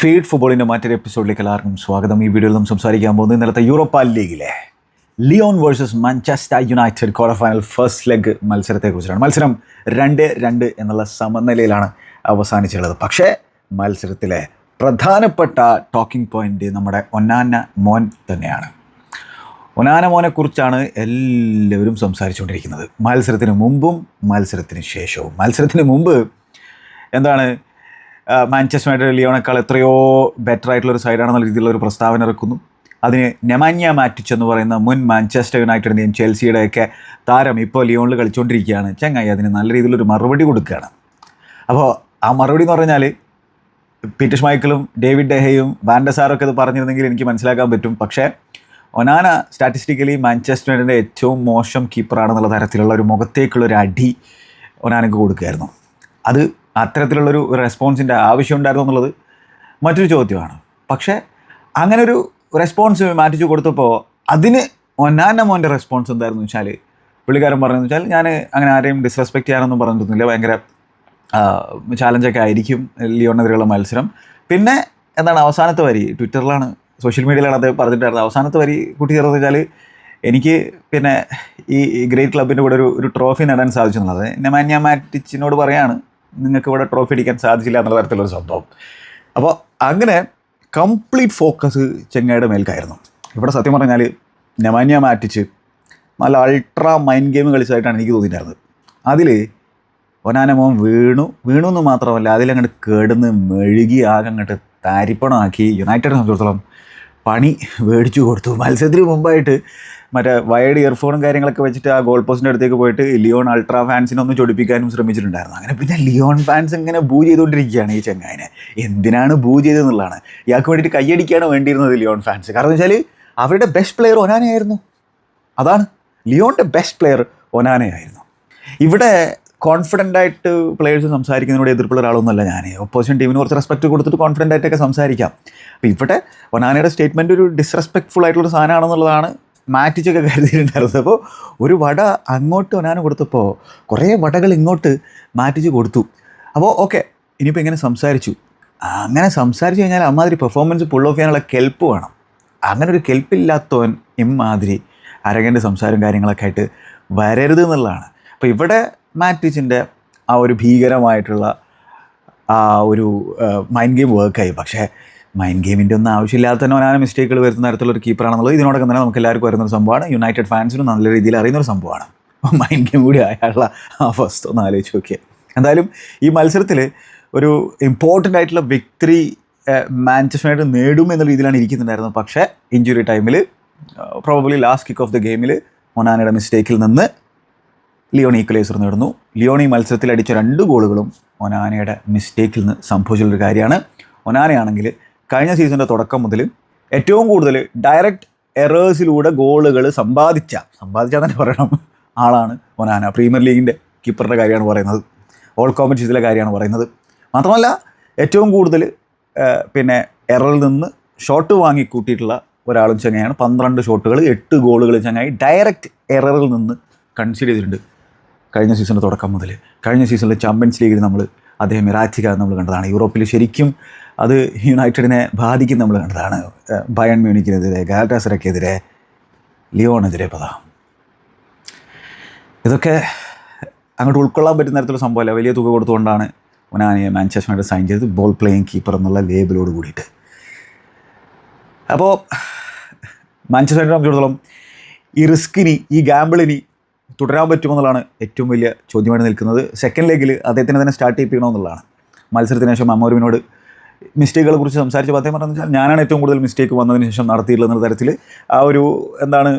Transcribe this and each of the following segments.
Feed ഫുട്ബോളിന്റെ മറ്റൊരു എപ്പിസോഡിലേക്ക് എല്ലാവർക്കും സ്വാഗതം. ഈ വീഡിയോയിൽ നമ്മൾ സംസാരിക്കാൻ പോകുന്നത് ഇന്നലത്തെ യൂറോപ്പ ലീഗിലെ Lyon versus Manchester United quarter final first leg മത്സരത്തെക്കുറിച്ചാണ്. മത്സരം രണ്ട് രണ്ട് എന്നുള്ള സമനിലയിലാണ് അവസാനിച്ചുള്ളത് പക്ഷേ മത്സരത്തിലെ പ്രധാനപ്പെട്ട ടോക്കിംഗ് പോയിന്റ് നമ്മുടെ ഒന്നാന മോൻ തന്നെയാണ്. ഒനാന മോനെക്കുറിച്ചാണ് എല്ലാവരും സംസാരിച്ചുകൊണ്ടിരിക്കുന്നത്. മത്സരത്തിന് മുമ്പും മത്സരത്തിന് ശേഷവും. മത്സരത്തിന് മുമ്പ് എന്താണ്? മാഞ്ചസ്റ്റർ യുണൈറ്റഡ് ലിയോണേക്കാൾ എത്രയോ ബെറ്റർ ആയിട്ടുള്ള ഒരു സൈഡാണെന്ന രീതിയിലുള്ള ഒരു പ്രസ്താവന ഇറക്കുന്നു. അതിന് നെമാന്യ മാറ്റിച്ച് എന്ന് പറയുന്ന മുൻ മാഞ്ചസ്റ്റർ യുണൈറ്റഡിന്റെയും ചെൽസിയുടെയൊക്കെ താരം ഇപ്പോൾ ലിയോണിൽ കളിച്ചുകൊണ്ടിരിക്കുകയാണ്. ചങ്ങായി അതിന് നല്ല രീതിയിലൊരു മറുപടി കൊടുക്കുകയാണ്. അപ്പോൾ ആ മറുപടി എന്ന് പറഞ്ഞാൽ പീറ്റർ മൈക്കിളും ഡേവിഡ് ഡെഹയും വാൻഡസാറൊക്കെ ഇത് പറഞ്ഞിരുന്നെങ്കിൽ എനിക്ക് മനസ്സിലാക്കാൻ പറ്റും. പക്ഷേ ഒനാന സ്റ്റാറ്റിസ്റ്റിക്കലി മാഞ്ചസ്റ്റർ യുണൈറ്റഡിന്റെ ഏറ്റവും മോശം കീപ്പറാണെന്നുള്ള തരത്തിലുള്ള ഒരു മുഖത്തേക്കുള്ള ഒരു അടി ഒനാനക്ക് കൊടുക്കുകയായിരുന്നു. അത് അത്തരത്തിലുള്ളൊരു റെസ്പോൺസിന്റെ ആവശ്യം ഉണ്ടായിരുന്നു എന്നുള്ളത് മറ്റൊരു ചോദ്യമാണ്. പക്ഷേ അങ്ങനെ ഒരു റെസ്പോൺസ് മാറ്റിച്ചു കൊടുത്തപ്പോൾ അതിന് ഒന്നാന്റെ മോന്റെ റെസ്പോൺസ് എന്തായിരുന്നു വെച്ചാൽ പുള്ളിക്കാരൻ പറഞ്ഞതെന്ന് വെച്ചാൽ ഞാൻ അങ്ങനെ ആരെയും ഡിസ്റെസ്പെക്റ്റ് ചെയ്യാനൊന്നും പറഞ്ഞിരുന്നില്ല ഭയങ്കര ചാലഞ്ചൊക്കെ ആയിരിക്കും ലിയോണെതിരെയുള്ള മത്സരം. പിന്നെ എന്താണ് അവസാനത്തെ വരി? ട്വിറ്ററിലാണ് സോഷ്യൽ മീഡിയയിലാണ് അത് പറഞ്ഞിട്ടായിരുന്നത് അവസാനത്തെ വരി കൂട്ടി ചേർന്ന് വെച്ചാൽ എനിക്ക് പിന്നെ ഈ ഗ്രേറ്റ് ക്ലബിന്റെ കൂടെ ഒരു ഒരു ട്രോഫി നേടാൻ സാധിച്ചു എന്നുള്ളത്. നെമാന്യ മാറ്റിച്ചിനോട് പറയാണ് നിങ്ങൾക്ക് ഇവിടെ ട്രോഫി അടിക്കാൻ സാധിച്ചില്ല എന്നുള്ള തരത്തിലൊരു സംഭവം. അപ്പോൾ അങ്ങനെ കംപ്ലീറ്റ് ഫോക്കസ് ചെങ്ങയുടെ മേൽക്കായിരുന്നു. ഇവിടെ സത്യം പറഞ്ഞാൽ നെമാന്യ മാറ്റിച്ച് നല്ല അൾട്രാ മൈൻഡ് ഗെയിം കളിച്ചതായിട്ടാണ് എനിക്ക് തോന്നിയിട്ടുണ്ടായിരുന്നത്. അതിൽ ഒനാനമോൻ വീണു. വീണു എന്ന് മാത്രമല്ല അതിലങ്ങോട്ട് കേടുന്ന് മെഴുകി ആകെ അങ്ങോട്ട് താരിപ്പണമാക്കി. യുണൈറ്റഡ് സംബന്ധിച്ചിടത്തോളം പണി മേടിച്ചു കൊടുത്തു. മത്സരത്തിന് മുമ്പായിട്ട് മറ്റേ വയർഡ് ഇയർഫോണും കാര്യങ്ങളൊക്കെ വെച്ചിട്ട് ആ ഗോൾ പോസ്റ്റിന്റെ അടുത്തേക്ക് പോയിട്ട് ലിയോൺ അൾട്രാ ഫാൻസിനെ ഒന്ന് ചൊടിപ്പിക്കാനും ശ്രമിച്ചിട്ടുണ്ടായിരുന്നു. അങ്ങനെ പിന്നെ ലിയോൺ ഫാൻസ് ഇങ്ങനെ ബൂ ചെയ്തുകൊണ്ടിരിക്കുകയാണ് ഈ ചെങ്ങായിനെ. എന്തിനാണ് ബൂ ചെയ്തതെന്നുള്ളതാണ്. ഇയാൾക്ക് വേണ്ടിയിട്ട് കയ്യടിക്കുകയാണ് വേണ്ടിയിരുന്നത് ലിയോൺ ഫാൻസ് കാരണം വെച്ചാൽ അവരുടെ ബെസ്റ്റ് പ്ലെയർ ഒനാനയായിരുന്നു അതാണ്. ലിയോണിന്റെ ബെസ്റ്റ് പ്ലെയർ ഒനാനയായിരുന്നു ഇവിടെ കോൺഫിഡന്റ് ആയിട്ട് പ്ലെയേഴ്സ് സംസാരിക്കുന്നതിനോട് എതിർപ്പുള്ള ഒരാളൊന്നുമല്ല ഞാൻ ഒപ്പോസിഷൻ ടീമിന് കുറച്ച് റെസ്പെക്റ്റ് കൊടുത്തിട്ട് കോൺഫിഡന്റ് ആയിട്ടൊക്കെ സംസാരിക്കാം. അപ്പോൾ ഇവിടെ ഒനാനയുടെ സ്റ്റേറ്റ്മെന്റ് ഒരു ഡിസ്റെസ്പെക്ട്ഫുൾ ആയിട്ടുള്ള സാധനമാണെന്നുള്ളതാണ് മാറ്റിച്ചൊക്കെ കരുതിയിട്ടുണ്ടായിരുന്നത് അപ്പോൾ ഒരു വട അങ്ങോട്ട് ഒനാന കൊടുത്തപ്പോൾ കുറേ വടകൾ ഇങ്ങോട്ട് മാറ്റിച്ച് കൊടുത്തു. അപ്പോൾ ഓക്കെ ഇനിയിപ്പോൾ ഇങ്ങനെ സംസാരിച്ചു. അങ്ങനെ സംസാരിച്ചു കഴിഞ്ഞാൽ അമ്മാതിരി പെർഫോമൻസ് പുൾ ഓഫ് ചെയ്യാനുള്ള കെൽപ്പ് വേണം. അങ്ങനെ ഒരു കെൽപ്പില്ലാത്തവൻ ഇമ്മാതിരി അരകന്റെ സംസാരം കാര്യങ്ങളൊക്കെ ആയിട്ട് വരരുത് എന്നുള്ളതാണ്. അപ്പോൾ ഇവിടെ മാറ്റിച്ചിന്റെ ആ ഒരു ഭീകരമായിട്ടുള്ള ആ ഒരു മൈൻഡ് ഗെയിം വർക്കായി പക്ഷേ മൈൻഡ് ഗെയിമിന്റെ ഒന്നും ആവശ്യമില്ലാത്ത തന്നെ ഒനാന മിസ്റ്റേക്കുകൾ വരുന്ന തരത്തിലുള്ള ഒരു കീപ്പറാണെന്നുള്ളത് ഇതിനോടൊപ്പം തന്നെ നമുക്ക് എല്ലാവർക്കും വരുന്ന ഒരു സംഭവമാണ്. യുണൈറ്റഡ് ഫാൻസിനും നല്ല രീതിയിൽ അറിയുന്ന ഒരു സംഭവമാണ്. മൈൻഡ് ഗെയിം കൂടി ആയുള്ള ഫസ്റ്റ് ഒന്ന് ആലോചിച്ച് നോക്കിയത് എന്തായാലും ഈ മത്സരത്തിൽ ഒരു ഇമ്പോർട്ടന്റ് ആയിട്ടുള്ള വിക്ടറി മാഞ്ചസ്റ്റർ യുണൈറ്റഡ് നേടും എന്ന രീതിയിലാണ് ഇരിക്കുന്നുണ്ടായിരുന്നത്. പക്ഷേ ഇഞ്ചുറി ടൈമിൽ probably last kick off the ഗെയിമിൽ മൊനാനയുടെ മിസ്റ്റേക്കിൽ നിന്ന് ലിയോണി ഈക്വലൈസർ നേടുന്നു. ലിയോണി മത്സരത്തിൽ അടിച്ച രണ്ട് ഗോളുകളും ഒനാനയുടെ മിസ്റ്റേക്കിൽ നിന്ന് സംഭവിച്ചുള്ളൊരു കാര്യമാണ്. ഒനാനയാണെങ്കിൽ കഴിഞ്ഞ സീസണിന്റെ തുടക്കം മുതൽ ഏറ്റവും കൂടുതൽ ഡയറക്റ്റ് എറേഴ്സിലൂടെ ഗോളുകൾ സമ്പാദിച്ച സമ്പാദിച്ചാൽ തന്നെ പറയണം ആളാണ് ഒനാന. പ്രീമിയർ ലീഗിന്റെ കീപ്പറിന്റെ കാര്യമാണ് പറയുന്നത്. ഓൾ കോമ്പറ്റീഷനിലെ കാര്യമാണ് പറയുന്നത്. മാത്രമല്ല ഏറ്റവും കൂടുതൽ പിന്നെ എററിൽ നിന്ന് ഷോട്ട് വാങ്ങിക്കൂട്ടിയിട്ടുള്ള ഒരാളും ചങ്ങയാണ് പന്ത്രണ്ട് ഷോട്ടുകൾ എട്ട് ഗോളുകൾ ചങ്ങായി ഡയറക്റ്റ് എററിൽ നിന്ന് കൺസിഡർ ചെയ്തിട്ടുണ്ട്. കഴിഞ്ഞ സീസണിന്റെ തുടക്കം മുതൽ കഴിഞ്ഞ സീസണിൽ ചാമ്പ്യൻസ് ലീഗിൽ നമ്മൾ അദ്ദേഹം ഇറാറ്റിക നമ്മൾ കണ്ടതാണ്. യൂറോപ്പിൽ ശരിക്കും അത് യുണൈറ്റഡിനെ ബാധിക്കും നമ്മൾ കണ്ടതാണ്. ബയൺ മ്യൂണിക്കിനെതിരെ ഗാൽറ്റാസറയ്ക്കെതിരെ ലിയോണെതിരെ പതാ. ഇതൊക്കെ അങ്ങോട്ട് ഉൾക്കൊള്ളാൻ പറ്റുന്ന തരത്തിലുള്ള സംഭവമല്ല. വലിയ തുക കൊടുത്തുകൊണ്ടാണ് ഒനാനിയെ മാഞ്ചസ്റ്റർ സൈൻ ചെയ്ത് ബോൾ പ്ലേയിങ് കീപ്പർ എന്നുള്ള ലേബിലോട് കൂടിയിട്ട്. അപ്പോൾ മാഞ്ചസ്റ്റർ സംബന്ധിച്ചിടത്തോളം ഈ റിസ്കിനി ഈ ഗാമ്പിളിനി തുടരാൻ പറ്റുമെന്നുള്ളതാണ് ഏറ്റവും വലിയ ചോദ്യമായിട്ട് നിൽക്കുന്നത്. സെക്കൻഡ് ലെഗിൽ അദ്ദേഹത്തിന് തന്നെ സ്റ്റാർട്ട് ചെയ്യിപ്പിക്കണമെന്നുള്ളതാണ്. മത്സരത്തിന് ശേഷം അമോരുവിനോട് മിസ്റ്റേക്കുകളെ കുറിച്ച് സംസാരിച്ച് അദ്ദേഹം പറഞ്ഞു വെച്ചാൽ ഞാനാണ് ഏറ്റവും കൂടുതൽ മിസ്റ്റേക്ക് വന്നതിന് ശേഷം നടത്തിയിട്ടുള്ള തരത്തിൽ ആ ഒരു എന്താണ്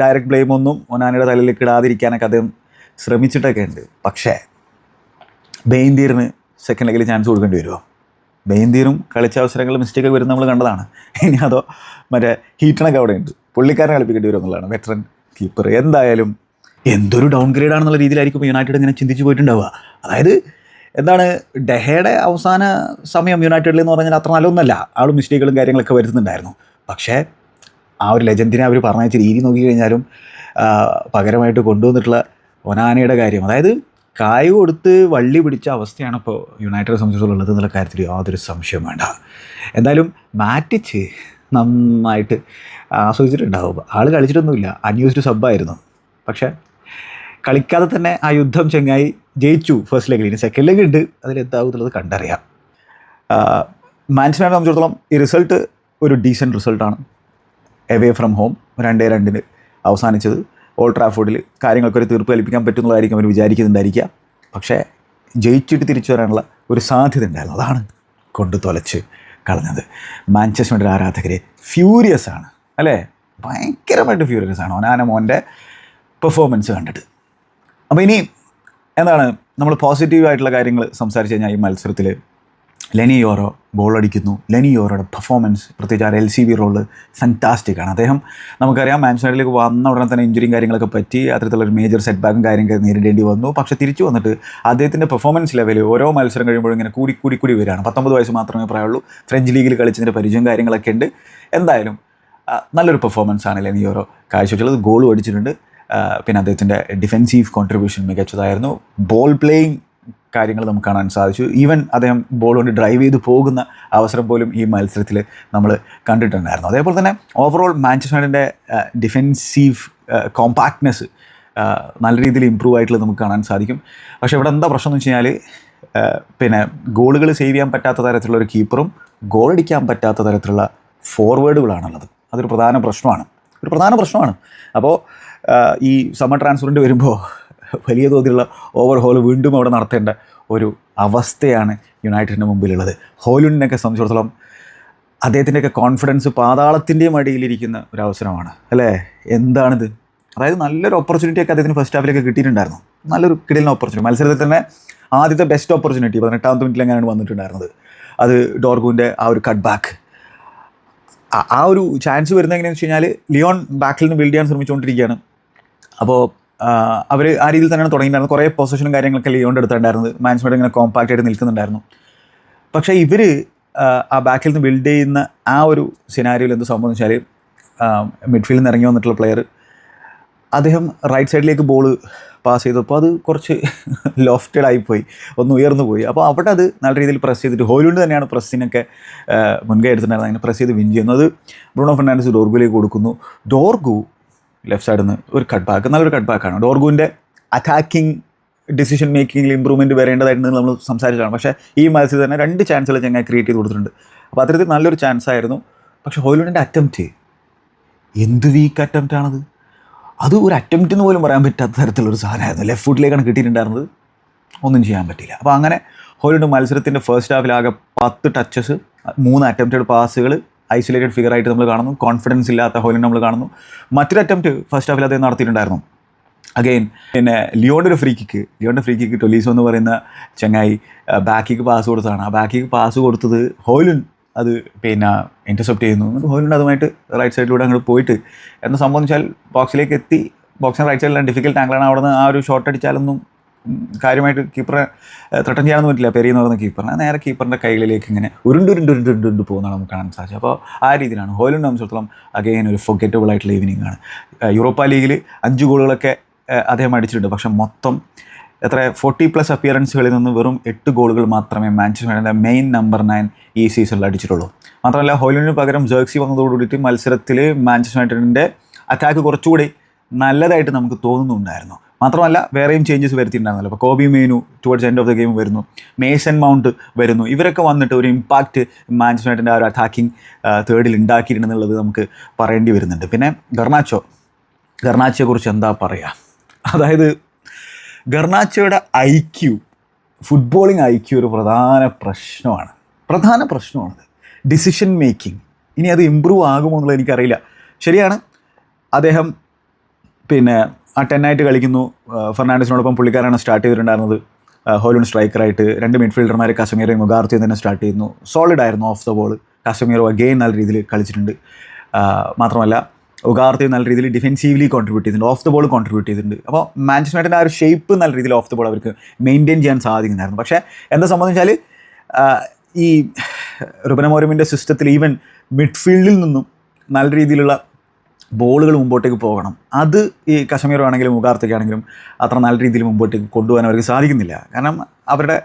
ഡയറക്റ്റ് ബ്ലെയിം ഒന്നും ഒനാനയുടെ തലയിലേക്ക് ഇടാതിരിക്കാനൊക്കെ അദ്ദേഹം ശ്രമിച്ചിട്ടൊക്കെ ഉണ്ട്. പക്ഷേ ബെയിൻതീറിന് സെക്കൻഡ് ലെഗിൽ ചാൻസ് കൊടുക്കേണ്ടി വരുമോ? ബെയിൻതീറും കളിച്ച അവസരങ്ങൾ മിസ്റ്റേക്ക് വരുന്ന നമ്മൾ കണ്ടതാണ്. ഇനി അതോ മറ്റേ ഹീറ്റണൊക്കെ അവിടെ ഉണ്ട് പുള്ളിക്കാരനെ കളിപ്പിക്കേണ്ടി വരും എന്നുള്ളതാണ്. വെറ്ററൻ കീപ്പർ എന്തായാലും എന്തൊരു ഡൗൺ ഗ്രേഡ് ആണെന്നുള്ള രീതിയിലായിരിക്കും യുണൈറ്റഡ് ഇങ്ങനെ ചിന്തിച്ച് പോയിട്ടുണ്ടാവുക. അതായത് എന്താണ് ഡെഹയുടെ അവസാന സമയം യുണൈറ്റഡിൽ എന്ന് പറഞ്ഞാൽ അത്ര നല്ലൊന്നല്ല ആൾ മിസ്റ്റേക്കുകളും കാര്യങ്ങളൊക്കെ വരുത്തുന്നുണ്ടായിരുന്നു. പക്ഷേ ആ ഒരു ലെജൻഡിനെ അവർ പറഞ്ഞയച്ച രീതി നോക്കി കഴിഞ്ഞാലും പകരമായിട്ട് കൊണ്ടുവന്നിട്ടുള്ള ഒനാനയുടെ കാര്യം. അതായത് കായ് കൊടുത്ത് വള്ളി പിടിച്ച അവസ്ഥയാണ് ഇപ്പോൾ യുണൈറ്റഡ് സംബന്ധിച്ചിടത്തോളം ഉള്ളത് എന്നുള്ള കാര്യത്തിൽ യാതൊരു സംശയം വേണ്ട. എന്തായാലും മാറ്റിച്ച് നന്നായിട്ട് ആസ്വദിച്ചിട്ടുണ്ടാവും. ആൾ കളിച്ചിട്ടൊന്നുമില്ല. അൺയൂസ്ഡ് സബ്ബായിരുന്നു പക്ഷേ കളിക്കാതെ തന്നെ ആ യുദ്ധം ചെങ്ങായി ജയിച്ചു ഫസ്റ്റ് ലെഗിൽ ഇനി സെക്കൻഡ് ലെഗ് ഉണ്ട്. അതിലെന്താവും എന്നുള്ളത് കണ്ടറിയാം. മാൻസിനെ സംബന്ധിച്ചിടത്തോളം ഈ റിസൾട്ട് ഒരു ഡീസന്റ് റിസൾട്ടാണ് എവേ ഫ്രം ഹോം രണ്ടേ രണ്ടിന് അവസാനിച്ചത്. ഓൾഡ് ട്രാഫോർഡിൽ കാര്യങ്ങൾക്കൊരു തീർപ്പ് കൽപ്പിക്കാൻ പറ്റുന്നതായിരിക്കും അവർ വിചാരിക്കുന്നുണ്ടായിരിക്കുക. പക്ഷേ ജയിച്ചിട്ട് തിരിച്ചു വരാനുള്ള ഒരു സാധ്യത ഉണ്ടായിരുന്നു. അതാണ് കൊണ്ട് തൊലച്ച് കളഞ്ഞത്. മാഞ്ചസ്റ്റർ ആരാധകർ ഫ്യൂരിയസ് ആണ്. അല്ലേ? ഭയങ്കരമായിട്ട് ഫ്യൂരിയസ് ആണ്. ഒനാന മോന്റെ പെർഫോമൻസ് കണ്ടിട്ട്. അപ്പോൾ ഇനി എന്താണ് നമ്മൾ പോസിറ്റീവായിട്ടുള്ള കാര്യങ്ങൾ സംസാരിച്ച് കഴിഞ്ഞാൽ ഈ മത്സരത്തിൽ ലെനി യോറോ ഗോൾ അടിക്കുന്നു. ലെനി യോറോയുടെ പെർഫോമൻസ് പ്രത്യേകിച്ച് ആ L C B role fantastic ആണ്. അദ്ദേഹം നമുക്കറിയാം മാൻഷനറിലേക്ക് വന്ന ഉടനെ തന്നെ ഇഞ്ചുറിയും കാര്യങ്ങളൊക്കെ പറ്റി അത്തരത്തിലുള്ള ഒരു മേജർ സെറ്റ് ബാക്കും കാര്യങ്ങളൊക്കെ നേരിടേണ്ടി വന്നു. പക്ഷേ തിരിച്ചു വന്നിട്ട് അദ്ദേഹത്തിന്റെ പെർഫോമൻസ് ലെവൽ ഓരോ മത്സരം കഴിയുമ്പോഴും ഇങ്ങനെ കൂടി കൂടി കൂടി വരികയാണ്. പത്തൊമ്പത് വയസ്സ് മാത്രമേ പ്രായമുള്ളൂ. ഫ്രഞ്ച് ലീഗിൽ കളിച്ചതിന്റെ പരിചയം കാര്യങ്ങളൊക്കെ ഉണ്ട്. എന്തായാലും നല്ലൊരു പെർഫോമൻസ് ആണ് ലെനി യോറോ കാഴ്ചവെച്ചുള്ളത് ഗോൾ അടിച്ചിട്ടുണ്ട്. പിന്നെ അദ്ദേഹത്തിന്റെ ഡിഫെൻസീവ് കോൺട്രിബ്യൂഷൻ മികച്ചതായിരുന്നു. ബോൾ പ്ലേയിങ് കാര്യങ്ങൾ നമുക്ക് കാണാൻ സാധിച്ചു. ഈവൻ അദ്ദേഹം ബോൾ കൊണ്ട് ഡ്രൈവ് ചെയ്ത് പോകുന്ന അവസരം പോലും ഈ മത്സരത്തിൽ നമ്മൾ കണ്ടിട്ടുണ്ടായിരുന്നു. അതേപോലെ തന്നെ ഓവറോൾ മാഞ്ചസ്റ്റർ യുണൈറ്റഡിന്റെ ഡിഫെൻസീവ് കോമ്പാക്ട്നെസ് നല്ല രീതിയിൽ ഇമ്പ്രൂവ് ആയിട്ടുള്ളത് നമുക്ക് കാണാൻ സാധിക്കും. പക്ഷേ ഇവിടെ എന്താ പ്രശ്നം എന്ന് വെച്ച് കഴിഞ്ഞാൽ പിന്നെ ഗോളുകൾ സേവ് ചെയ്യാൻ പറ്റാത്ത തരത്തിലുള്ള ഒരു കീപ്പറും ഗോൾ അടിക്കാൻ പറ്റാത്ത തരത്തിലുള്ള ഫോർവേഡുകളാണുള്ളത് അതൊരു പ്രധാന പ്രശ്നമാണ്. ഒരു പ്രധാന പ്രശ്നമാണ്. അപ്പോൾ ഈ സമ്മർ ട്രാൻസ്ഫറിന്റെ വരുമ്പോൾ വലിയ തോതിലുള്ള ഓവർഹോൾ വീണ്ടും അവിടെ നടത്തേണ്ട ഒരു അവസ്ഥയാണ് യുണൈറ്റഡിന്റെ മുമ്പിലുള്ളത്. ഹോലുണ്ടിനൊക്കെ സംബന്ധിച്ചിടത്തോളം അദ്ദേഹത്തിന്റെയൊക്കെ കോൺഫിഡൻസ് പാതാളത്തിന്റെയും അടിയിലിരിക്കുന്ന ഒരു അവസരമാണ്. അല്ലേ? എന്താണിത്? അതായത് നല്ലൊരു ഓപ്പർച്യൂണിറ്റി ഒക്കെ അദ്ദേഹത്തിന് ഫസ്റ്റ് ഹാഫിലൊക്കെ കിട്ടിയിട്ടുണ്ടായിരുന്നു. നല്ലൊരു കിടിലിന് ഓപ്പർച്യൂണിറ്റി മത്സരത്തിൽ തന്നെ ആദ്യത്തെ ബെസ്റ്റ് ഓപ്പർച്യൂണിറ്റി പതിനെട്ടാമത്തെ മിനിറ്റിൽ എങ്ങനെയാണ് വന്നിട്ടുണ്ടായിരുന്നത്? അത് ഡോർഗുവിന്റെ ആ ഒരു കട്ട് ബാക്ക് ആ- ഒരു ചാൻസ് വരുന്നത് എങ്ങനെയാണെന്ന് വെച്ച് കഴിഞ്ഞാൽ ലിയോൺ ബാക്കിൽ നിന്ന് ബിൽഡ് ചെയ്യാൻ ശ്രമിച്ചുകൊണ്ടിരിക്കുകയാണ്. അപ്പോൾ അവർ ആ രീതിയിൽ തന്നെയാണ് തുടങ്ങിയിട്ടുണ്ടായിരുന്നത്. കുറേ പൊസിഷനും കാര്യങ്ങളൊക്കെ ലിയോണിന്റെ എടുത്തിട്ടുണ്ടായിരുന്നു മാനേജ്മെന്റ് ഇങ്ങനെ കോമ്പാക്റ്റ് ആയിട്ട് നിൽക്കുന്നുണ്ടായിരുന്നു. പക്ഷേ ഇവർ ആ ബാക്കിൽ നിന്ന് ബിൽഡ് ചെയ്യുന്ന ആ ഒരു സിനാരിയോയിൽ എന്ത് വെച്ചാൽ മിഡ്ഫീൽഡിൽ നിന്ന് ഇറങ്ങി വന്നിട്ടുള്ള പ്ലെയർ അദ്ദേഹം റൈറ്റ് സൈഡിലേക്ക് ബോൾ പാസ് ചെയ്തപ്പോൾ അത് കുറച്ച് ലോഫ്റ്റഡ് ആയിപ്പോയി ഒന്ന് ഉയർന്നു പോയി. അപ്പോൾ അവിടെ അത് നല്ല രീതിയിൽ പ്രസ് ചെയ്തിട്ട് ഹോലുണ്ട് തന്നെയാണ് പ്രസ്സിനൊക്കെ മുൻകൈ എടുത്തിട്ടുണ്ടായിരുന്നത്. അങ്ങനെ പ്രസ് ചെയ്ത് വിൻ ചെയ്യുന്നത് ബ്രൂണോ ഫെർണാൻഡസ് ഡോർഗുലേക്ക് കൊടുക്കുന്നു. ഡോർഗു ലെഫ്റ്റ് സൈഡിൽ നിന്ന് ഒരു കട്ട് ബാക്ക് നല്ലൊരു കട്ട് ബാക്കാണ് ഡോർഗുവിന്റെ അറ്റാക്കിംഗ് ഡിസിഷൻ മേക്കിങ്ങിൽ ഇമ്പ്രൂവ്മെന്റ് വരേണ്ടതായിട്ടുണ്ട് നമ്മൾ സംസാരിച്ചതാണ്. പക്ഷേ ഈ മത്സരത്തിൽ തന്നെ രണ്ട് ചാൻസുകൾ ചങ്ങായി ക്രിയേറ്റ് ചെയ്ത് കൊടുത്തിട്ടുണ്ട്. അപ്പോൾ അത്തരത്തിൽ നല്ലൊരു ചാൻസ് ആയിരുന്നു. പക്ഷേ ഹോയിലുണ്ടിന്റെ അറ്റംപ്റ്റ് എന്ത് വീക്ക് അറ്റംപ്റ്റ് ആണത്? അത് ഒരു അറ്റംപ്റ്റ് എന്ന് പോലും പറയാൻ പറ്റാത്ത തരത്തിലൊരു സാധനമായിരുന്നു. ലെഫ്റ്റ് ഫുട്ടിലേക്കാണ് കിട്ടിയിട്ടുണ്ടായിരുന്നത്. ഒന്നും ചെയ്യാൻ പറ്റില്ല അപ്പോൾ അങ്ങനെ ഹോയിലുണ്ട് മത്സരത്തിന്റെ ഫസ്റ്റ് ഹാഫിലാകെ പത്ത് ടച്ചസ് മൂന്ന് അറ്റംപ്റ്റഡ് പാസുകൾ ഐസൊലേറ്റഡ് ഫിഗർ ആയിട്ട് നമ്മൾ കാണുന്നു. കോൺഫിഡൻസ് ഇല്ലാത്ത ഹോലിനെ നമ്മൾ കാണുന്നു. മറ്റൊരു അറ്റംപ്റ്റ് ഫസ്റ്റ് ഹാഫിൽ അദ്ദേഹം നടത്തിയിട്ടുണ്ടായിരുന്നു. അഗെയിൻ പിന്നെ ലിയോണിന്റെ ഒരു ഫ്രീ കിക്ക് ലിയോണിന്റെ ഫ്രീ കിക്ക് ടൊലീസോ എന്ന് പറയുന്ന ചങ്ങായി ബാക്കിക്ക് പാസ് കൊടുത്തതാണ്. ആ ബാക്കിക്ക് പാസ് കൊടുത്തത് ഹോയിലുൻ അത് പിന്നെ ഇന്റർസെപ്റ്റ് ചെയ്യുന്നു. എന്നിട്ട് അതുമായിട്ട് റൈറ്റ് സൈഡിലൂടെ അങ്ങോട്ട് പോയിട്ട് എന്ന് സംബന്ധിച്ചാൽ ബോക്സിലേക്ക് എത്തി. ബോക്സിന് റൈറ്റ് സൈഡിലാണ് ഡിഫിക്കൽട്ട് ആംഗിളാണ് അവിടെ നിന്ന് ആ ഒരു ഷോട്ട് അടിച്ചാലൊന്നും കാര്യമായിട്ട് കീപ്പറെ ത്രട്ടൻ ചെയ്യാനൊന്നും പറ്റില്ല. പെരിയെന്ന് പറയുന്ന കീപ്പറിനെ നേരെ കീപ്പറിന്റെ കൈകളിലേക്ക് ഇങ്ങനെ ഉരുണ്ട് ഉരുണ്ട് ഉരുണ്ട് ഉരുണ്ട് ഉരുണ്ട് പോകുന്നതാണ് നമുക്ക് കാണാൻ സാധിച്ചത്. അപ്പോൾ ആ രീതിയിലാണ്. ഹോയിലുണ്ട് സംബന്ധിച്ചിടത്തോളം അഗെയിൻ ഒരു ഫൊഗറ്റബിൾ ആയിട്ടുള്ള ഈവനിങ് ആണ്. യൂറോപ്പ ലീഗിൽ അഞ്ച് ഗോളുകളൊക്കെ അദ്ദേഹം അടിച്ചിട്ടുണ്ട്. പക്ഷേ മൊത്തം എത്ര ഫോർട്ടി പ്ലസ് അപ്പിയറൻസുകളിൽ നിന്ന് വെറും എട്ട് ഗോളുകൾ മാത്രമേ മാഞ്ചസ്റ്റർ മെയിൻ നമ്പർ നയൻ ഈ സീസണിൽ അടിച്ചിട്ടുള്ളൂ. മാത്രമല്ല ഹോയിലിന് പകരം ജേഴ്സി വന്നതോടുകൂടിയിട്ട് മത്സരത്തിൽ മാഞ്ചസ്റ്റർ യുണൈറ്റഡിന്റെ അറ്റാക്ക് കുറച്ചുകൂടി നല്ലതായിട്ട് നമുക്ക് തോന്നുന്നുണ്ടായിരുന്നു. മാത്രമല്ല വേറെയും ചേഞ്ചസ് വരുത്തിയിട്ടുണ്ടായിരുന്നല്ലോ. അപ്പോൾ Kobbie Mainoo towards end of the game വരുന്നു. മേസൺ മൗണ്ട് വരുന്നു. ഇവരൊക്കെ വന്നിട്ട് ഒരു ഇമ്പാക്റ്റ് മാഞ്ചസ്റ്റർ ആ ഒരു അറ്റാക്കിംഗ് തേർഡിൽ ഉണ്ടാക്കിയിട്ടുണ്ടെന്നുള്ളത് നമുക്ക് പറയേണ്ടി വരുന്നുണ്ട്. പിന്നെ ഗർണാച്ചോ. ഗർണാച്ചയെക്കുറിച്ച് എന്താ പറയുക അതായത് ഗർണാച്ചോയുടെ I Q footballing I Q ഒരു പ്രധാന പ്രശ്നമാണ്. പ്രധാന പ്രശ്നമാണത്. ഡിസിഷൻ മേക്കിംഗ് ഇനി അത് ഇമ്പ്രൂവ് ആകുമോ എന്നുള്ളത് എനിക്കറിയില്ല. ശരിയാണ്. അദ്ദേഹം പിന്നെ ആ ആയിട്ട് കളിക്കുന്നു. ഫെർണാണ്ടസിനോടൊപ്പം പുള്ളിക്കാരാണ് സ്റ്റാർട്ട് ചെയ്തിട്ടുണ്ടായിരുന്നത്. ഹോലൂൺ സ്ട്രൈക്കറായിട്ട് രണ്ട് മിഡ്ഫീൽഡർമാർ കസമീറയും മുഗാർത്തിയും തന്നെ സ്റ്റാർട്ട് ചെയ്യുന്നു. സോളിഡ് ആയിരുന്നു off the ball Casemiro again നല്ല രീതിയിൽ കളിച്ചിട്ടുണ്ട്. മാത്രമല്ല ഉഗാർത്തി നല്ല രീതിയിൽ ഡിഫെൻസീവ്ലി കോൺട്രിബ്യൂട്ട് ചെയ്തിട്ടുണ്ട്. ഓഫ് ദ ബോൾ കോൺട്രിബ്യൂട്ട് ചെയ്തിട്ടുണ്ട്. അപ്പോൾ മാഞ്ചസ്റ്റർ യുണൈറ്റഡിന്റെ ആ ഒരു ഷേപ്പ് നല്ല രീതിയിൽ ഓഫ് ദ ബോൾ അവർക്ക് മെയിന്റെയിൻ ചെയ്യാൻ സാധിക്കുന്നുണ്ടായിരുന്നു. പക്ഷേ എന്താ സംബന്ധിച്ചാൽ ഈ റുബനമോരമിന്റെ സിസ്റ്റത്തിൽ ഈവൻ മിഡ്ഫീൽഡിൽ നിന്നും നല്ല രീതിയിലുള്ള ബോളുകൾ മുമ്പോട്ടേക്ക് പോകണം. അത് ഈ കശ്മീർ ആണെങ്കിലും അത്ര നല്ല രീതിയിൽ മുമ്പോട്ടേക്ക് കൊണ്ടുപോകാൻ അവർക്ക് സാധിക്കുന്നില്ല. കാരണം അവരുടെ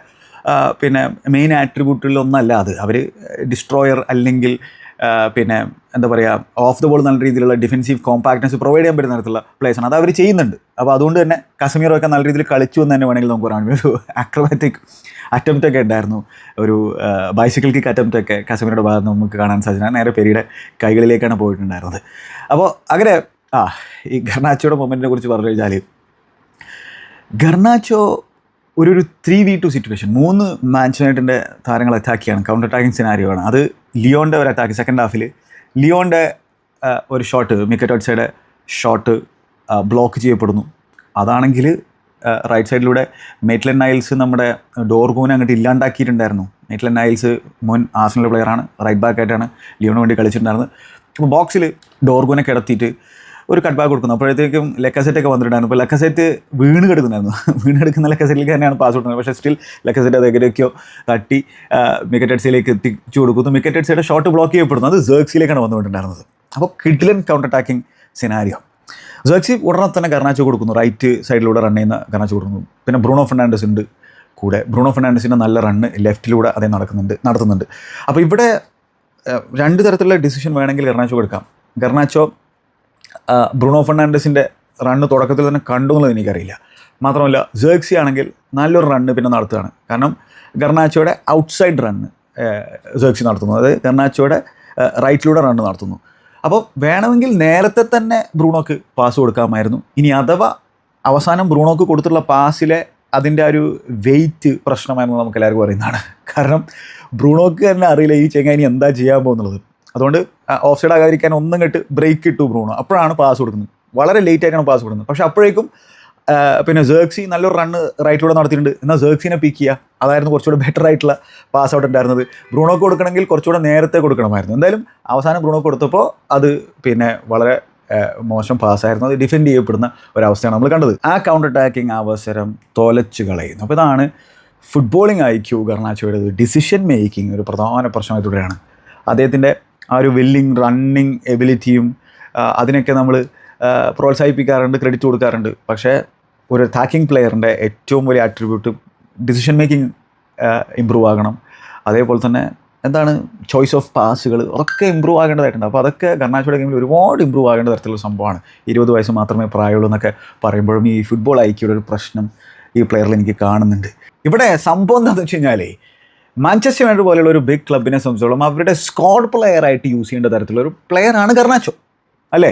പിന്നെ മെയിൻ ആട്രിബ്യൂട്ടിലൊന്നല്ല അത്. അവർ ഡിസ്ട്രോയർ അല്ലെങ്കിൽ പിന്നെ എന്താ പറയുക ഓഫ് ദ ബോൾ നല്ല രീതിയിലുള്ള ഡിഫൻസീവ് കോമ്പാക്ട്നെസ് പ്രൊവൈഡ് ചെയ്യാൻ പറ്റുന്ന തരത്തിലുള്ള പ്ലേസാണ് അത് അവർ ചെയ്യുന്നുണ്ട്. അപ്പോൾ അതുകൊണ്ട് തന്നെ കശ്മീറൊക്കെ നല്ല രീതിയിൽ കളിച്ചു എന്ന് തന്നെ വേണമെങ്കിൽ നമുക്ക് പറയാം. ഒരു അക്രോബാറ്റിക് അറ്റംപ്റ്റ് ഒക്കെ ഉണ്ടായിരുന്നു. ഒരു ബൈസിക്കിൾ കിക്ക് അറ്റംപ്റ്റ് ഒക്കെ കശ്മീരുടെ ഭാഗത്ത് നമുക്ക് കാണാൻ സാധിച്ചു. നേരെ പെരിയുടെ കൈകളിലേക്കാണ് പോയിട്ടുണ്ടായിരുന്നത്. അപ്പോൾ അങ്ങനെ ആ ഈ ഗർണാച്ചോയുടെ മൊമെന്റിനെ കുറിച്ച് പറഞ്ഞു കഴിഞ്ഞാൽ ഗർണാച്ചോ ഒരു ഒരു ത്രീ വി ടു സിറ്റുവേഷൻ മൂന്ന് യുണൈറ്റഡിന്റെ താരങ്ങൾ അറ്റാക്കിയാണ് കൗണ്ടർ അറ്റാക്കിംഗ് സിനാരിയോ ആണ്. അത് ലിയോന്റെ ഒരു അറ്റാക്ക് സെക്കൻഡ് ഹാഫിൽ ലിയോന്റെ ഒരു ഷോട്ട് മിക്കറ്റ് ഔട്ട് സൈഡ് ഷോട്ട് ബ്ലോക്ക് ചെയ്യപ്പെടുന്നു. അതാണെങ്കിൽ റൈറ്റ് സൈഡിലൂടെ മെറ്റ്ലൻ നൈൽസ് നമ്മുടെ ഡോർഗൂനെ അങ്ങോട്ട് ഇല്ലാണ്ടാക്കിയിട്ടുണ്ടായിരുന്നു. മെറ്റ്ലൻ നൈൽസ് മുൻ ആർസണൽ പ്ലെയറാണ് റൈറ്റ് ബാക്കായിട്ടാണ് ലിയോന് വേണ്ടി കളിച്ചിട്ടുണ്ടായിരുന്നത്. അപ്പോൾ ബോക്സിൽ ഡോർഗൂനെ കിടത്തിയിട്ട് ഒരു കട്ട് ബാക്ക് കൊടുക്കുന്നു. അപ്പോഴത്തേക്കും ലെക്കസെറ്റൊക്കെ വന്നിട്ടുണ്ടായിരുന്നു. അപ്പോൾ ലെക്കസെറ്റ് വീണ് കിടക്കുന്നായിരുന്നു വീണ് കിടക്കുന്ന ലെക്കസെറ്റിലേക്ക് തന്നെയാണ് പാസ് കൊടുക്കുന്നത്. പക്ഷേ സ്റ്റിൽ ലെക്കസെറ്റ് അത് എങ്ങനെയൊക്കെയോ തട്ടി മിക്കറ്റഡ്സിലേക്ക് എത്തിച്ചു കൊടുക്കുന്നു. മിക്കറ്റഡ്സിയുടെ ഷോട്ട് ബ്ലോക്ക് ചെയ്യപ്പെടുന്നു. അത് ജേർക്സിലേക്കാണ് വന്നുകൊണ്ടിട്ടുണ്ടായിരുന്നത്. അപ്പോൾ കിഡിലൻ കൗണ്ടർ അറ്റാക്കിംഗ് സിനാരിയോ ജേർക്സി ഉടനെ തന്നെ കർണാച്ച് കൊടുക്കുന്നു. റൈറ്റ് സൈഡിലൂടെ റൺ ചെയ്യുന്ന കർണാച്ച് കൊടുക്കുന്നു. പിന്നെ ബ്രൂണോ ഫെർണാണ്ടസ് ഉണ്ട് കൂടെ. ബ്രൂണോ ഫെർണാണ്ടസിന്റെ നല്ല റണ്ണ് ലെഫ്റ്റിലൂടെ അതേ നടക്കുന്നുണ്ട് നടത്തുന്നുണ്ട്. അപ്പോൾ ഇവിടെ രണ്ട് തരത്തിലുള്ള ഡിസിഷൻ വേണമെങ്കിൽ കർണാച്ചോ കൊടുക്കാം. ഗർണാച്ചോ ആ, ബ്രൂണോ ഫെർണാണ്ടസിന്റെ റണ്ണ് തുടക്കത്തിൽ തന്നെ കണ്ടു എന്നുള്ളത് എനിക്കറിയില്ല. മാത്രമല്ല ജേഴ്സി ആണെങ്കിൽ നല്ലൊരു റണ്ണ് പിന്നെ നടത്തുകയാണ്. കാരണം ഗർണാച്ചോയുടെ ഔട്ട്സൈഡ് റണ്ണ് ജേഴ്സി നടത്തുന്നു. അതായത് ഗർണാച്ചോയുടെ റൈറ്റിലൂടെ റണ്ണ് നടത്തുന്നു. അപ്പോൾ വേണമെങ്കിൽ നേരത്തെ തന്നെ ബ്രൂണോക്ക് പാസ് കൊടുക്കാമായിരുന്നു. ഇനി അഥവാ അവസാനം ബ്രൂണോക്ക് കൊടുത്തുള്ള പാസിലെ അതിന്റെ ആ ഒരു വെയിറ്റ് പ്രശ്നമായിരുന്നു നമുക്ക് എല്ലാവർക്കും അറിയുന്നതാണ്. കാരണം ബ്രൂണോക്ക് തന്നെ അറിയില്ല ഈ ചെങ്ങ ഇനി എന്താ ചെയ്യാൻ പോകുന്നുള്ളത്. അതുകൊണ്ട് ഓഫ് സൈഡ് ആകാതിരിക്കാൻ ഒന്നും കെട്ട് ബ്രേക്ക് ഇട്ടു ബ്രൂണോ. അപ്പോഴാണ് പാസ് കൊടുക്കുന്നത്. വളരെ ലേറ്റ് ആയിട്ടാണ് പാസ് കൊടുക്കുന്നത്. പക്ഷേ അപ്പോഴേക്കും പിന്നെ ജേർക്സി നല്ലൊരു റണ്ണ് റൈറ്റിലൂടെ നടത്തിയിട്ടുണ്ട്. എന്നാൽ ജേർക്സിനെ പിക്ക് ചെയ്യുക. അതായിരുന്നു കുറച്ചുകൂടെ ബെറ്റർ ആയിട്ടുള്ള പാസ് ഔട്ട് ഉണ്ടായിരുന്നത്. ബ്രൂണോക്ക് കൊടുക്കണമെങ്കിൽ കുറച്ചുകൂടെ നേരത്തെ കൊടുക്കണമായിരുന്നു. എന്തായാലും അവസാനം ബ്രൂണോ കൊടുത്തപ്പോൾ അത് പിന്നെ വളരെ മോശം പാസ്സായിരുന്നു അത് ഡിഫെൻഡ് ചെയ്യപ്പെടുന്ന ഒരവസ്ഥയാണ് നമ്മൾ കണ്ടത്. ആ കൗണ്ടർ അറ്റാക്കിംഗ് അവസരം തോലച്ച് കളയുന്നു. അപ്പോൾ ഇതാണ് ഫുട്ബോളിംഗ് ഐ ക്യൂ ഗർണാച്ചോയുടേത് ഡിസിഷൻ മേക്കിംഗ് ഒരു പ്രധാന പ്രശ്നമായി അദ്ദേഹത്തിന്റെ ആ ഒരു വില്ലിങ് റണ്ണിങ് എബിലിറ്റിയും അതിനൊക്കെ നമ്മൾ പ്രോത്സാഹിപ്പിക്കാറുണ്ട് ക്രെഡിറ്റ് കൊടുക്കാറുണ്ട്. പക്ഷേ ഒരു അറ്റാക്കിംഗ് പ്ലെയറിന്റെ ഏറ്റവും വലിയ ആട്രിബ്യൂട്ട് ഡിസിഷൻ മേക്കിംഗ് ഇമ്പ്രൂവ് ആകണം. അതേപോലെ തന്നെ എന്താണ് ചോയ്സ് ഓഫ് പാസുകൾ അതൊക്കെ ഇമ്പ്രൂവ് ആകേണ്ടതായിട്ടുണ്ട്. അപ്പോൾ അതൊക്കെ ഗർണാച്ചോയുടെ ഗെയിമിൽ ഒരുപാട് ഇമ്പ്രൂവ് ആകേണ്ട തരത്തിലുള്ള സംഭവമാണ്. ഇരുപത് വയസ്സ് മാത്രമേ പ്രായമുള്ളൂ എന്നൊക്കെ പറയുമ്പോഴും ഈ ഫുട്ബോൾ ഐക്യയുടെ ഒരു പ്രശ്നം ഈ പ്ലെയറിൽ എനിക്ക് കാണുന്നുണ്ട്. ഇവിടെ സംഭവം എന്താണെന്ന് വെച്ച് കഴിഞ്ഞാൽ മാഞ്ചസ്റ്റർ യുണൈറ്റഡ് പോലെയുള്ള ഒരു ബിഗ് ക്ലബിനെ സംബന്ധിച്ചോളം അവരുടെ സ്കോഡ് പ്ലെയർ ആയിട്ട് യൂസ് ചെയ്യേണ്ട തരത്തിലുള്ള ഒരു പ്ലെയറാണ് കർണാച്ചോ അല്ലേ?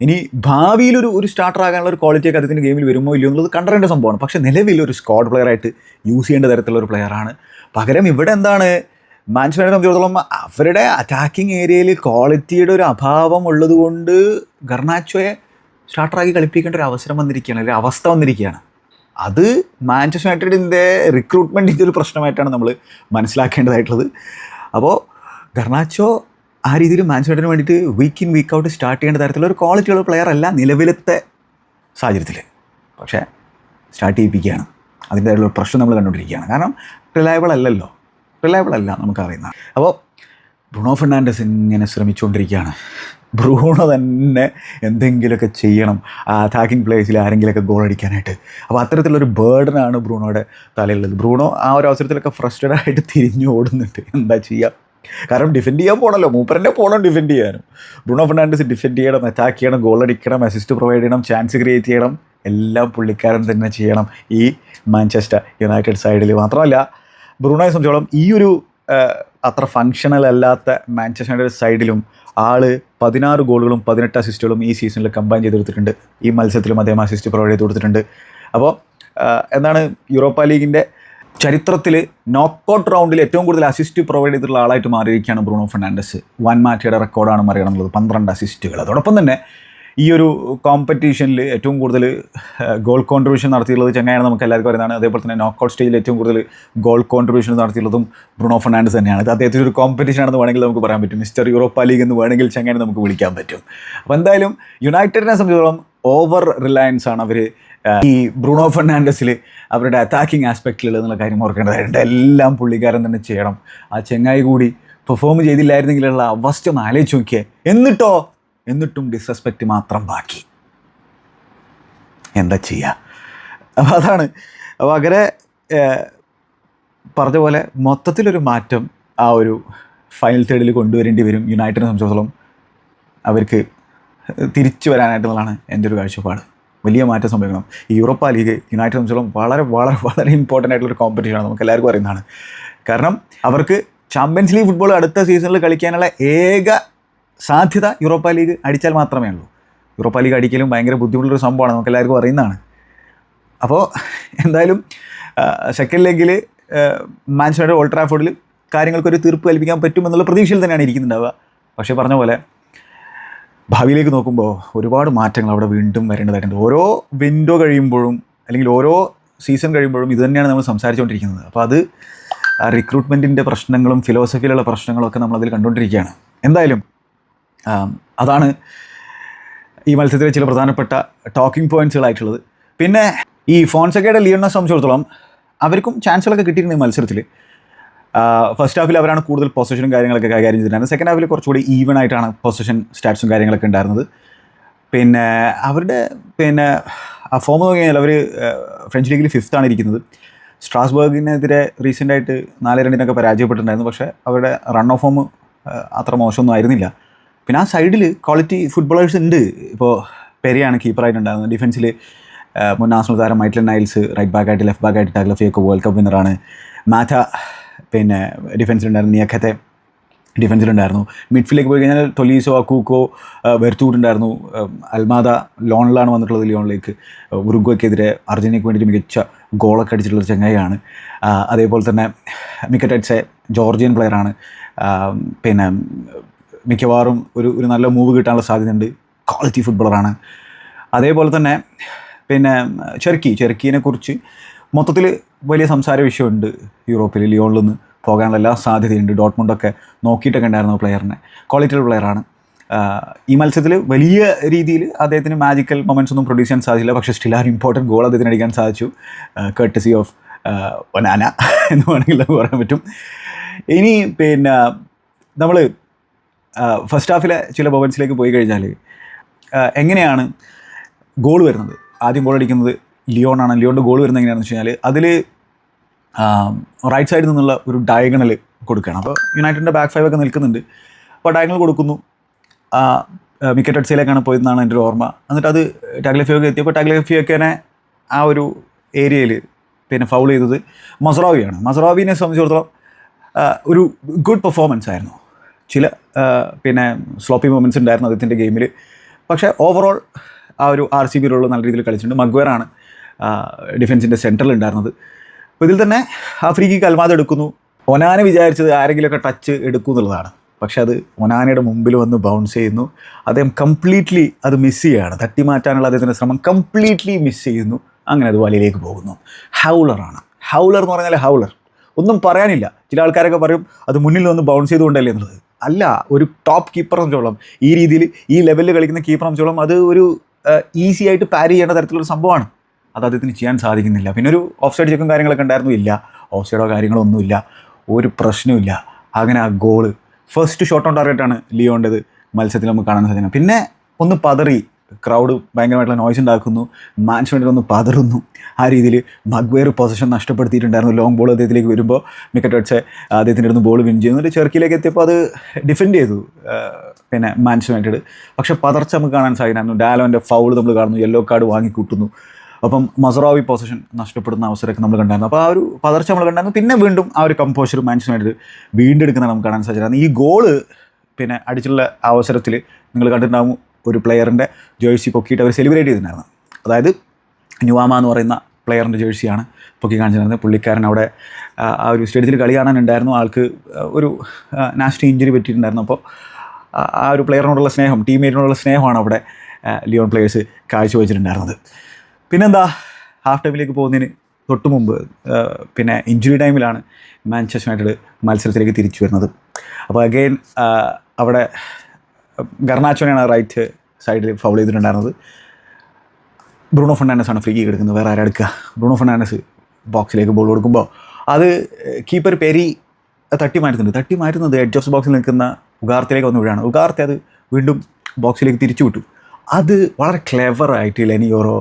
ഇനി ഭാവിയിൽ ഒരു ഒരു സ്റ്റാർട്ടർ ആകാനുള്ള ഒരു ക്വാളിറ്റിയൊക്കെ അദ്ദേഹത്തിന്റെ ഗെയിമിൽ വരുമോ ഇല്ലയോ എന്നുള്ളത് കണ്ടറിയേണ്ട സംഭവമാണ്. പക്ഷേ നിലവിൽ ഒരു സ്കോഡ് പ്ലെയർ ആയിട്ട് യൂസ് ചെയ്യേണ്ട തരത്തിലുള്ള ഒരു പ്ലെയറാണ് പകരം ഇവിടെ എന്താണ്? യുണൈറ്റഡ് സംബന്ധിച്ചിടത്തോളം അവരുടെ അറ്റാക്കിംഗ് ഏരിയയിൽ ക്വാളിറ്റിയുടെ ഒരു അഭാവം ഉള്ളതുകൊണ്ട് ഗർണാച്ചോയെ സ്റ്റാർട്ടറാക്കി കളിപ്പിക്കേണ്ട ഒരു അവസരം വന്നിരിക്കുകയാണ് ഒരു അവസ്ഥ വന്നിരിക്കുകയാണ്. അത് മാഞ്ചസ്റ്റർ യുണൈറ്റഡിന്റെ റിക്രൂട്ട്മെന്റിന്റെ ഒരു പ്രശ്നമായിട്ടാണ് നമ്മൾ മനസ്സിലാക്കേണ്ടതായിട്ടുള്ളത്. അപ്പോൾ ഗർണാച്ചോ ആ രീതിയിൽ മാഞ്ചസ്റ്റർ വേണ്ടിയിട്ട് week in week out start ചെയ്യേണ്ട തരത്തിലുള്ള ഒരു ക്വാളിറ്റിയുള്ള പ്ലെയർ അല്ല നിലവിലത്തെ സാഹചര്യത്തിൽ പക്ഷേ സ്റ്റാർട്ട് ചെയ്യിപ്പിക്കുകയാണ്. അതിന്റെതായിട്ടുള്ള പ്രശ്നം നമ്മൾ കണ്ടുകൊണ്ടിരിക്കുകയാണ്. കാരണം റിലയബിൾ അല്ലല്ലോ. റിലയബിൾ അല്ല നമുക്കറിയുന്ന അപ്പോൾ ബ്രൂണോ ഫെർണാണ്ടസ് ഇങ്ങനെ ശ്രമിച്ചുകൊണ്ടിരിക്കുകയാണ്. ബ്രൂണോ തന്നെ എന്തെങ്കിലുമൊക്കെ ചെയ്യണം. ആ അറ്റാക്കിംഗ് പ്ലേസിൽ ആരെങ്കിലുമൊക്കെ ഗോൾ അടിക്കാനായിട്ട്. അപ്പോൾ അത്തരത്തിലുള്ളൊരു ബേർഡനാണ് ബ്രൂണോയുടെ തലയിലുള്ളത്. ബ്രൂണോ ആ ഒരു അവസരത്തിലൊക്കെ ഫ്രസ്ട്രേഡ് ആയിട്ട് തിരിഞ്ഞു ഓടുന്നുണ്ട്. എന്താ ചെയ്യുക കാരണം ഡിഫെൻഡ് ചെയ്യാൻ പോകണമല്ലോ മൂപ്പറിന്റെ പോകണം ഡിഫെൻഡ് ചെയ്യാനും. ബ്രൂണോ ഫെർണാണ്ടസ് ഡിഫെൻഡ് ചെയ്യണം അറ്റാക്ക് ചെയ്യണം ഗോൾ അടിക്കണം അസിസ്റ്റ് പ്രൊവൈഡ് ചെയ്യണം ചാൻസ് ക്രിയേറ്റ് ചെയ്യണം. എല്ലാം പുള്ളിക്കാരൻ തന്നെ ചെയ്യണം ഈ മാഞ്ചസ്റ്റർ യുണൈറ്റഡ് സൈഡിൽ മാത്രമല്ല ബ്രൂണോയെ സംബന്ധിച്ചോളം ഈ ഒരു അത്ര ഫങ്ഷണൽ അല്ലാത്ത മാഞ്ചസ്റ്റർ സൈഡിലും ആൾ പതിനാറ് ഗോളുകളും പതിനെട്ട് അസിസ്റ്റുകളും ഈ സീസണിൽ കമ്പൈൻ ചെയ്ത് കൊടുത്തിട്ടുണ്ട്. ഈ മത്സരത്തിലും അദ്ദേഹം അസിസ്റ്റ് പ്രൊവൈഡ് ചെയ്ത് കൊടുത്തിട്ടുണ്ട്. അപ്പോൾ എന്താണ് യൂറോപ്പ ലീഗിന്റെ ചരിത്രത്തിൽ നോക്കൗട്ട് റൗണ്ടിൽ ഏറ്റവും കൂടുതൽ അസിസ്റ്റ് പ്രൊവൈഡ് ചെയ്തിട്ടുള്ള ആളായിട്ട് മാറിയിരിക്കുകയാണ് ബ്രൂണോ ഫെർണാണ്ടസ്. വൻ മാറ്റിയുടെ റെക്കോർഡാണ് മറികടന്നുള്ളത്. പന്ത്രണ്ട് അസിസ്റ്റുകൾ അതോടൊപ്പം തന്നെ ഈ ഒരു കോമ്പറ്റീഷനിൽ ഏറ്റവും കൂടുതൽ ഗോൾ കോൺട്രിബ്യൂഷൻ നടത്തിയിട്ടുള്ളത് ചെങ്ങായാണ് നമുക്ക് എല്ലാവർക്കും അറിയുന്നതാണ്. അതേപോലെ തന്നെ നോക്കൗട്ട് സ്റ്റേജിൽ ഏറ്റവും കൂടുതൽ ഗോൾ കോൺട്രിബ്യൂഷൻ നടത്തിയിട്ടുള്ളതും ബ്രൂണോ ഫെർണാണ്ടസ് തന്നെയാണ്. ഇത് അദ്ദേഹത്തിന്റെ ഒരു കോമ്പറ്റീഷൻ ആണെന്ന് വേണമെങ്കിൽ നമുക്ക് പറയാൻ പറ്റും. മിസ്റ്റർ യൂറോപ്പ ലീഗ് എന്ന് വേണമെങ്കിൽ ചെങ്ങായനെ നമുക്ക് വിളിക്കാൻ പറ്റും. അപ്പോൾ എന്തായാലും യുണൈറ്റഡിനെ സംബന്ധിച്ചിടത്തോളം ഓവർ റിലയൻസ് ആണ് അവർ ഈ ബ്രൂണോ ഫെർണാണ്ടസിൽ അവരുടെ അറ്റാക്കിംഗ് ആസ്പെക്റ്റിൽ എന്നുള്ള കാര്യം ഓർക്കേണ്ടതായിട്ടുണ്ട്. എല്ലാം പുള്ളിക്കാരൻ തന്നെ ചെയ്യണം. ആ ചെങ്ങായി കൂടി പെർഫോം ചെയ്തില്ലായിരുന്നെങ്കിലുള്ള അവസ്ഥ ഒന്ന് ആലോചിച്ച് നോക്കിയേ. എന്നിട്ടോ എന്നിട്ടും ഡിസ്റെസ്പെക്റ്റ് മാത്രം ബാക്കി. എന്താ ചെയ്യുക അപ്പോൾ അതാണ്. അപ്പോൾ അങ്ങനെ പറഞ്ഞ പോലെ മൊത്തത്തിലൊരു മാറ്റം ആ ഒരു ഫൈനൽ തേർഡിൽ കൊണ്ടുവരേണ്ടി വരും. യുണൈറ്റഡ് സംബന്ധിച്ചിടത്തോളം അവർക്ക് തിരിച്ചു വരാനായിട്ടുള്ളതാണ് എന്റെ ഒരു കാഴ്ചപ്പാട്. വലിയ മാറ്റം സംഭവിക്കണം. യൂറോപ്പ ലീഗ് യുണൈറ്റഡ് സംബന്ധിച്ചോളം വളരെ വളരെ വളരെ ഇമ്പോർട്ടന്റ് ആയിട്ടുള്ളൊരു കോമ്പറ്റീഷനാണ് നമുക്ക് എല്ലാവർക്കും അറിയുന്നതാണ്. കാരണം അവർക്ക് ചാമ്പ്യൻസ് ലീഗ് ഫുട്ബോൾ അടുത്ത സീസണിൽ കളിക്കാനുള്ള ഏക സാധ്യത യൂറോപ്പ ലീഗ് അടിച്ചാൽ മാത്രമേ ഉള്ളൂ. യൂറോപ്പ ലീഗ് അടിക്കലും ഭയങ്കര ബുദ്ധിമുട്ടുള്ളൊരു സംഭവമാണ് നമുക്ക് എല്ലാവർക്കും അറിയുന്നതാണ്. അപ്പോൾ എന്തായാലും സെക്കൻഡ് ലെഗിൽ മാൻച്ചസ്റ്റർ ഓൾട്രാഫോർഡിൽ കാര്യങ്ങൾക്കൊരു തീർപ്പ് കൽപ്പിക്കാൻ പറ്റുമെന്നുള്ള പ്രതീക്ഷയിൽ തന്നെയാണ് ഇരിക്കുന്നുണ്ടാവുക. പക്ഷേ പറഞ്ഞ പോലെ ഭാവിയിലേക്ക് നോക്കുമ്പോൾ ഒരുപാട് മാറ്റങ്ങൾ അവിടെ വീണ്ടും വരേണ്ടതായിട്ടുണ്ട്. ഓരോ വിൻഡോ കഴിയുമ്പോഴും അല്ലെങ്കിൽ ഓരോ സീസൺ കഴിയുമ്പോഴും ഇത് തന്നെയാണ് നമ്മൾ സംസാരിച്ചുകൊണ്ടിരിക്കുന്നത്. അപ്പോൾ അത് റിക്രൂട്ട്മെന്റിന്റെ പ്രശ്നങ്ങളും ഫിലോസഫിയിലുള്ള പ്രശ്നങ്ങളും ഒക്കെ നമ്മളതിൽ കണ്ടുകൊണ്ടിരിക്കുകയാണ്. എന്തായാലും അതാണ് ഈ മത്സരത്തിലെ ചില പ്രധാനപ്പെട്ട ടോക്കിംഗ് പോയിന്റ്സുകളായിട്ടുള്ളത് പിന്നെ ഈ ഫോൺസക്കയുടെ ലിയോണിനെ സംബന്ധിച്ചിടത്തോളം അവർക്കും ചാൻസുകളൊക്കെ കിട്ടിയിരുന്നു ഈ മത്സരത്തിൽ ഫസ്റ്റ് ഹാഫിൽ അവരാണ് കൂടുതൽ പൊസിഷനും കാര്യങ്ങളൊക്കെ കൈകാര്യം ചെയ്തിട്ടുണ്ടായിരുന്നത് സെക്കൻഡ് ഹാഫിൽ കുറച്ചുകൂടി ഈവൻ ആയിട്ടാണ് പൊസിഷൻ സ്റ്റാറ്റ്സും കാര്യങ്ങളൊക്കെ ഉണ്ടായിരുന്നത്. പിന്നെ അവരുടെ പിന്നെ ആ ഫോം നോക്കി കഴിഞ്ഞാൽ അവർ ഫ്രഞ്ച് ലീഗിൽ ഫിഫ്ത്ത് ആണ് ഇരിക്കുന്നത്. സ്ട്രാസ്ബർഗിനെതിരെ റീസെന്റായിട്ട് നാല് രണ്ടിനൊക്കെ പരാജയപ്പെട്ടിട്ടുണ്ടായിരുന്നു. പക്ഷേ അവരുടെ റൺ ഓഫ് ഫോം അത്ര മോശമൊന്നും ആയിരുന്നില്ല. പിന്നെ ആ സൈഡിൽ ക്വാളിറ്റി ഫുട്ബോളേഴ്സ് ഉണ്ട്. ഇപ്പോൾ പെരിയാണ് കീപ്പറായിട്ടുണ്ടാകുന്നത് ഡിഫൻസിൽ മുൻ നാഷണൽ താരം മൈറ്റ്ലൻ നൈൽസ് റൈറ്റ് ബാക്കായിട്ട് ലെഫ്റ്റ് ബാക്കായിട്ട് ടാഗ്ലഫിയൊക്കെ വേൾഡ് കപ്പ് വിന്നറാണ് മാഥ പിന്നെ ഡിഫൻസിലുണ്ടായിരുന്നു നിയക്കത്തെ ഡിഫൻസിലുണ്ടായിരുന്നു മിഡ്ഫീൽഡിലേക്ക് പോയി കഴിഞ്ഞാൽ തൊലീസോ അക്കൂക്കോ വെർത്തൂർ ഉണ്ടായിരുന്നു. അൽമാദ ലോണിലാണ് വന്നിട്ടുള്ളത് ലിയോണിലേക്ക് ഉറുഗ്വയ്ക്കെതിരെ അർജന്റീനയ്ക്ക് വേണ്ടിയിട്ട് മികച്ച ഗോളൊക്കെ അടിച്ചിട്ടുള്ള ഒരു ചങ്ങായിയാണ്. അതേപോലെ തന്നെ മിക്കറ്ററ്റ്സെ ജോർജിയൻ പ്ലെയറാണ് പിന്നെ മിക്കവാറും ഒരു ഒരു നല്ല മൂവ് കിട്ടാനുള്ള സാധ്യതയുണ്ട്. ക്വാളിറ്റി ഫുട്ബോളറാണ് അതേപോലെ തന്നെ പിന്നെ ചെർക്കി ചെറുക്കീനെ കുറിച്ച് മൊത്തത്തിൽ വലിയ സംസാര വിഷയമുണ്ട് യൂറോപ്പിൽ ലിയോണിൽ നിന്ന് പോകാനുള്ള എല്ലാ സാധ്യതയുണ്ട് ഡോട്ട്മുണ്ടൊക്കെ നോക്കിയിട്ടൊക്കെ ഉണ്ടായിരുന്നു പ്ലെയറിനെ ക്വാളിറ്റിയുള്ള പ്ലെയറാണ് ഈ മത്സരത്തിൽ വലിയ രീതിയിൽ അദ്ദേഹത്തിന് മാജിക്കൽ മൊമെന്റ്സ് ഒന്നും പ്രൊഡ്യൂസ് ചെയ്യാൻ സാധിച്ചില്ല. പക്ഷേ സ്റ്റിൽ ആ ഒരു ഇമ്പോർട്ടന്റ് ഗോൾ അദ്ദേഹത്തിന് അടിക്കാൻ സാധിച്ചു. കർട്ടസി ഓഫ് ഒനാന എന്ന് വേണമെങ്കിൽ പറയാൻ പറ്റും. ഇനി പിന്നെ നമ്മൾ ഫസ്റ്റ് ഹാഫിലെ ചില മൊമെൻസിലേക്ക് പോയി കഴിഞ്ഞാൽ എങ്ങനെയാണ് ഗോൾ വരുന്നത്? ആദ്യം ഗോൾ അടിക്കുന്നത് ലിയോണാണ്. ലിയോണിന്റെ ഗോൾ വരുന്നത് എങ്ങനെയാണെന്ന് വെച്ച് കഴിഞ്ഞാൽ അതിൽ റൈറ്റ് സൈഡിൽ നിന്നുള്ള ഒരു ഡയഗണൽ കൊടുക്കുകയാണ്. അപ്പോൾ യുണൈറ്റഡിന്റെ ബാക്ക് ഫൈവ് ഒക്കെ നിൽക്കുന്നുണ്ട്. അപ്പോൾ ഡയഗണൽ കൊടുക്കുന്നു. മിക്കറ്റഡ്സിലേക്കാണ് പോയതെന്നാണ് എന്റെ ഒരു ഓർമ്മ. എന്നിട്ട് അത് ടാഗ്ലഫിയൊക്കെ എത്തിയപ്പോൾ ടാഗ്ലഫിയൊക്കെ ആ ഒരു ഏരിയയിൽ പിന്നെ ഫൗൾ ചെയ്തത് മസറാവിയാണ്. മസറാവിനെ സംബന്ധിച്ചിടത്തോളം ഒരു ഗുഡ് പെർഫോമൻസ് ആയിരുന്നു. ചില പിന്നെ സ്ലോപ്പി മൊമെന്റ്സ് ഉണ്ടായിരുന്നു അദ്ദേഹത്തിന്റെ ഗെയിമിൽ പക്ഷേ ഓവറോൾ ആ ഒരു ആർ സി ബി റോൾ നല്ല രീതിയിൽ കളിച്ചിട്ടുണ്ട്. മഗ്വറാണ് ഡിഫൻസിന്റെ സെന്ററിൽ ഉണ്ടായിരുന്നത്. അപ്പോൾ ഇതിൽ തന്നെ ആ ഫ്രീ കിക്ക് എടുക്കുന്നു. ഒനാന വിചാരിച്ചത് ആരെങ്കിലുമൊക്കെ ടച്ച് എടുക്കും എന്നുള്ളതാണ്. പക്ഷേ അത് ഒനാനയുടെ മുമ്പിൽ വന്ന് ബൗൺസ് ചെയ്യുന്നു. അദ്ദേഹം കംപ്ലീറ്റ്ലി അത് മിസ് ചെയ്യുകയാണ്. തട്ടി മാറ്റാനുള്ള അദ്ദേഹത്തിന്റെ ശ്രമം കംപ്ലീറ്റ്ലി മിസ് ചെയ്യുന്നു. അങ്ങനെ അത് വലയിലേക്ക് പോകുന്നു. ഹൗളറാണ് ഹൗളർ എന്ന് പറഞ്ഞാൽ ഹൗളർ ഒന്നും പറയാനില്ല. ചില ആൾക്കാരൊക്കെ പറയും അത് മുന്നിൽ വന്ന് ബൗൺസ് ചെയ്തുകൊണ്ടല്ലേ എന്നുള്ളത്. അല്ല ഒരു ടോപ്പ് കീപ്പർ സംബന്ധിച്ചോളം ഈ രീതിയിൽ ഈ ലെവലിൽ കളിക്കുന്ന കീപ്പർ സംബന്ധിച്ചോളം അത് ഒരു ഈസി ആയിട്ട് പാരി ചെയ്യേണ്ട തരത്തിലുള്ള സംഭവമാണ്. അത് അദ്ദേഹത്തിന് ചെയ്യാൻ സാധിക്കുന്നില്ല. പിന്നെ ഒരു ഓഫ് സൈഡ് ചെക്കും കാര്യങ്ങളൊക്കെ ഉണ്ടായിരുന്നു. ഇല്ല. ഓഫ് സൈഡോ കാര്യങ്ങളോ ഒന്നുമില്ല. ഒരു പ്രശ്നമില്ല അങ്ങനെ ആ ഗോൾ ഫസ്റ്റ് ഷോട്ട് ഓൺ ടാർഗറ്റാണ് ലിയോണ്ടത് മത്സരത്തിൽ നമുക്ക് കാണാൻ സാധിക്കുന്നത്. പിന്നെ ഒന്ന് പതറി. ക്രൗഡ് ഭയങ്കരമായിട്ടുള്ള നോയ്സ് ഉണ്ടാക്കുന്നു. മാനേജ്മെന്റിൽ ഒന്ന് പതറുന്നു. ആ രീതിയിൽ മഗ്വേർ പൊസിഷൻ നഷ്ടപ്പെടുത്തിയിട്ടുണ്ടായിരുന്നു. ലോങ് ബോൾ അദ്ദേഹത്തിലേക്ക് വരുമ്പോൾ മിക്കറ്റ് അദ്ദേഹത്തിന്റെ അടുത്ത് ബോൾ വിൻ ചെയ്യുന്നു എന്നിട്ട് ചെറുക്കിലേക്ക് എത്തിയപ്പോൾ അത് ഡിഫെൻഡ് ചെയ്തു. പിന്നെ മാൻസ് പക്ഷേ പതർച്ച നമുക്ക് കാണാൻ സാധിക്കുന്നു ഡാലോന്റെ ഫൗൾ നമ്മൾ കാണുന്നു. യെല്ലോ കാർഡ് വാങ്ങിക്കൂട്ടുന്നു. അപ്പം മസറാവി പൊസിഷൻ നഷ്ടപ്പെടുന്ന അവസരമൊക്കെ നമ്മൾ കണ്ടായിരുന്നു. അപ്പോൾ ആ ഒരു പതർച്ച നമ്മൾ കണ്ടായിരുന്നു. പിന്നെ വീണ്ടും ആ ഒരു കമ്പോഷർ മാൻസ് വീണ്ടെടുക്കുന്ന നമുക്ക് കാണാൻ സാധിച്ചിരുന്നു. ഈ ഗോൾ പിന്നെ അടിച്ചുള്ള അവസരത്തിൽ നിങ്ങൾ കണ്ടിട്ടുണ്ടാകും ഒരു പ്ലെയറിന്റെ ജേഴ്സി പൊക്കിയിട്ട് അവർ സെലിബ്രേറ്റ് ചെയ്തിട്ടുണ്ടായിരുന്നു. അതായത് ന്യൂവാമ എന്ന് പറയുന്ന പ്ലെയറിന്റെ ജേഴ്സിയാണ് പൊക്കി കാണിച്ചിരുന്നത്. പുള്ളിക്കാരൻ അവിടെ ആ, ഒരു സ്റ്റേഡിയത്തിൽ കളി കാണാനുണ്ടായിരുന്നു ആൾക്ക് ഒരു നാഷണൽ ഇഞ്ചുറി പറ്റിയിട്ടുണ്ടായിരുന്നു. അപ്പോൾ ആ ഒരു പ്ലെയറിനോടുള്ള സ്നേഹം ടീമേറ്റിനോടുള്ള സ്നേഹമാണ് അവിടെ ലിയോൺ പ്ലെയേഴ്സ് കാഴ്ചവെച്ചിട്ടുണ്ടായിരുന്നത്. പിന്നെന്താ ഹാഫ് ടൈമിലേക്ക് പോകുന്നതിന് തൊട്ട് മുമ്പ് പിന്നെ ഇഞ്ചുറി ടൈമിലാണ് മാഞ്ചസ്റ്റർ യുണൈറ്റഡ് മത്സരത്തിലേക്ക് തിരിച്ചു വരുന്നത്. അപ്പോൾ അഗെയിൻ അവിടെ ഗർണാച്ചോനെയാണ് റൈറ്റ് സൈഡിൽ ഫൗൾ ചെയ്തിട്ടുണ്ടായിരുന്നത്. ബ്രൂണോ ആണ് ഫ്രീ കിക്ക് എടുക്കുന്നത്. വേറെ ആരാ എടുക്കുക? ബ്രൂണോ ഫെർണാണ്ടസ് ബോക്സിലേക്ക് ബോൾ കൊടുക്കുമ്പോൾ അത് കീപ്പർ പെരി തട്ടി മാറ്റുന്നുണ്ട്. തട്ടി മാറ്റുന്നത് എഡ്ജ് ഓഫ് ബോക്സിൽ നിൽക്കുന്ന ഉഗാർത്തിലേക്ക് വന്ന് വീഴാണ്. ഉഗാർത്തി അത് വീണ്ടും ബോക്സിലേക്ക് തിരിച്ചു വിട്ടു. അത് വളരെ ക്ലെവറായിട്ട് ലെനിയോറോ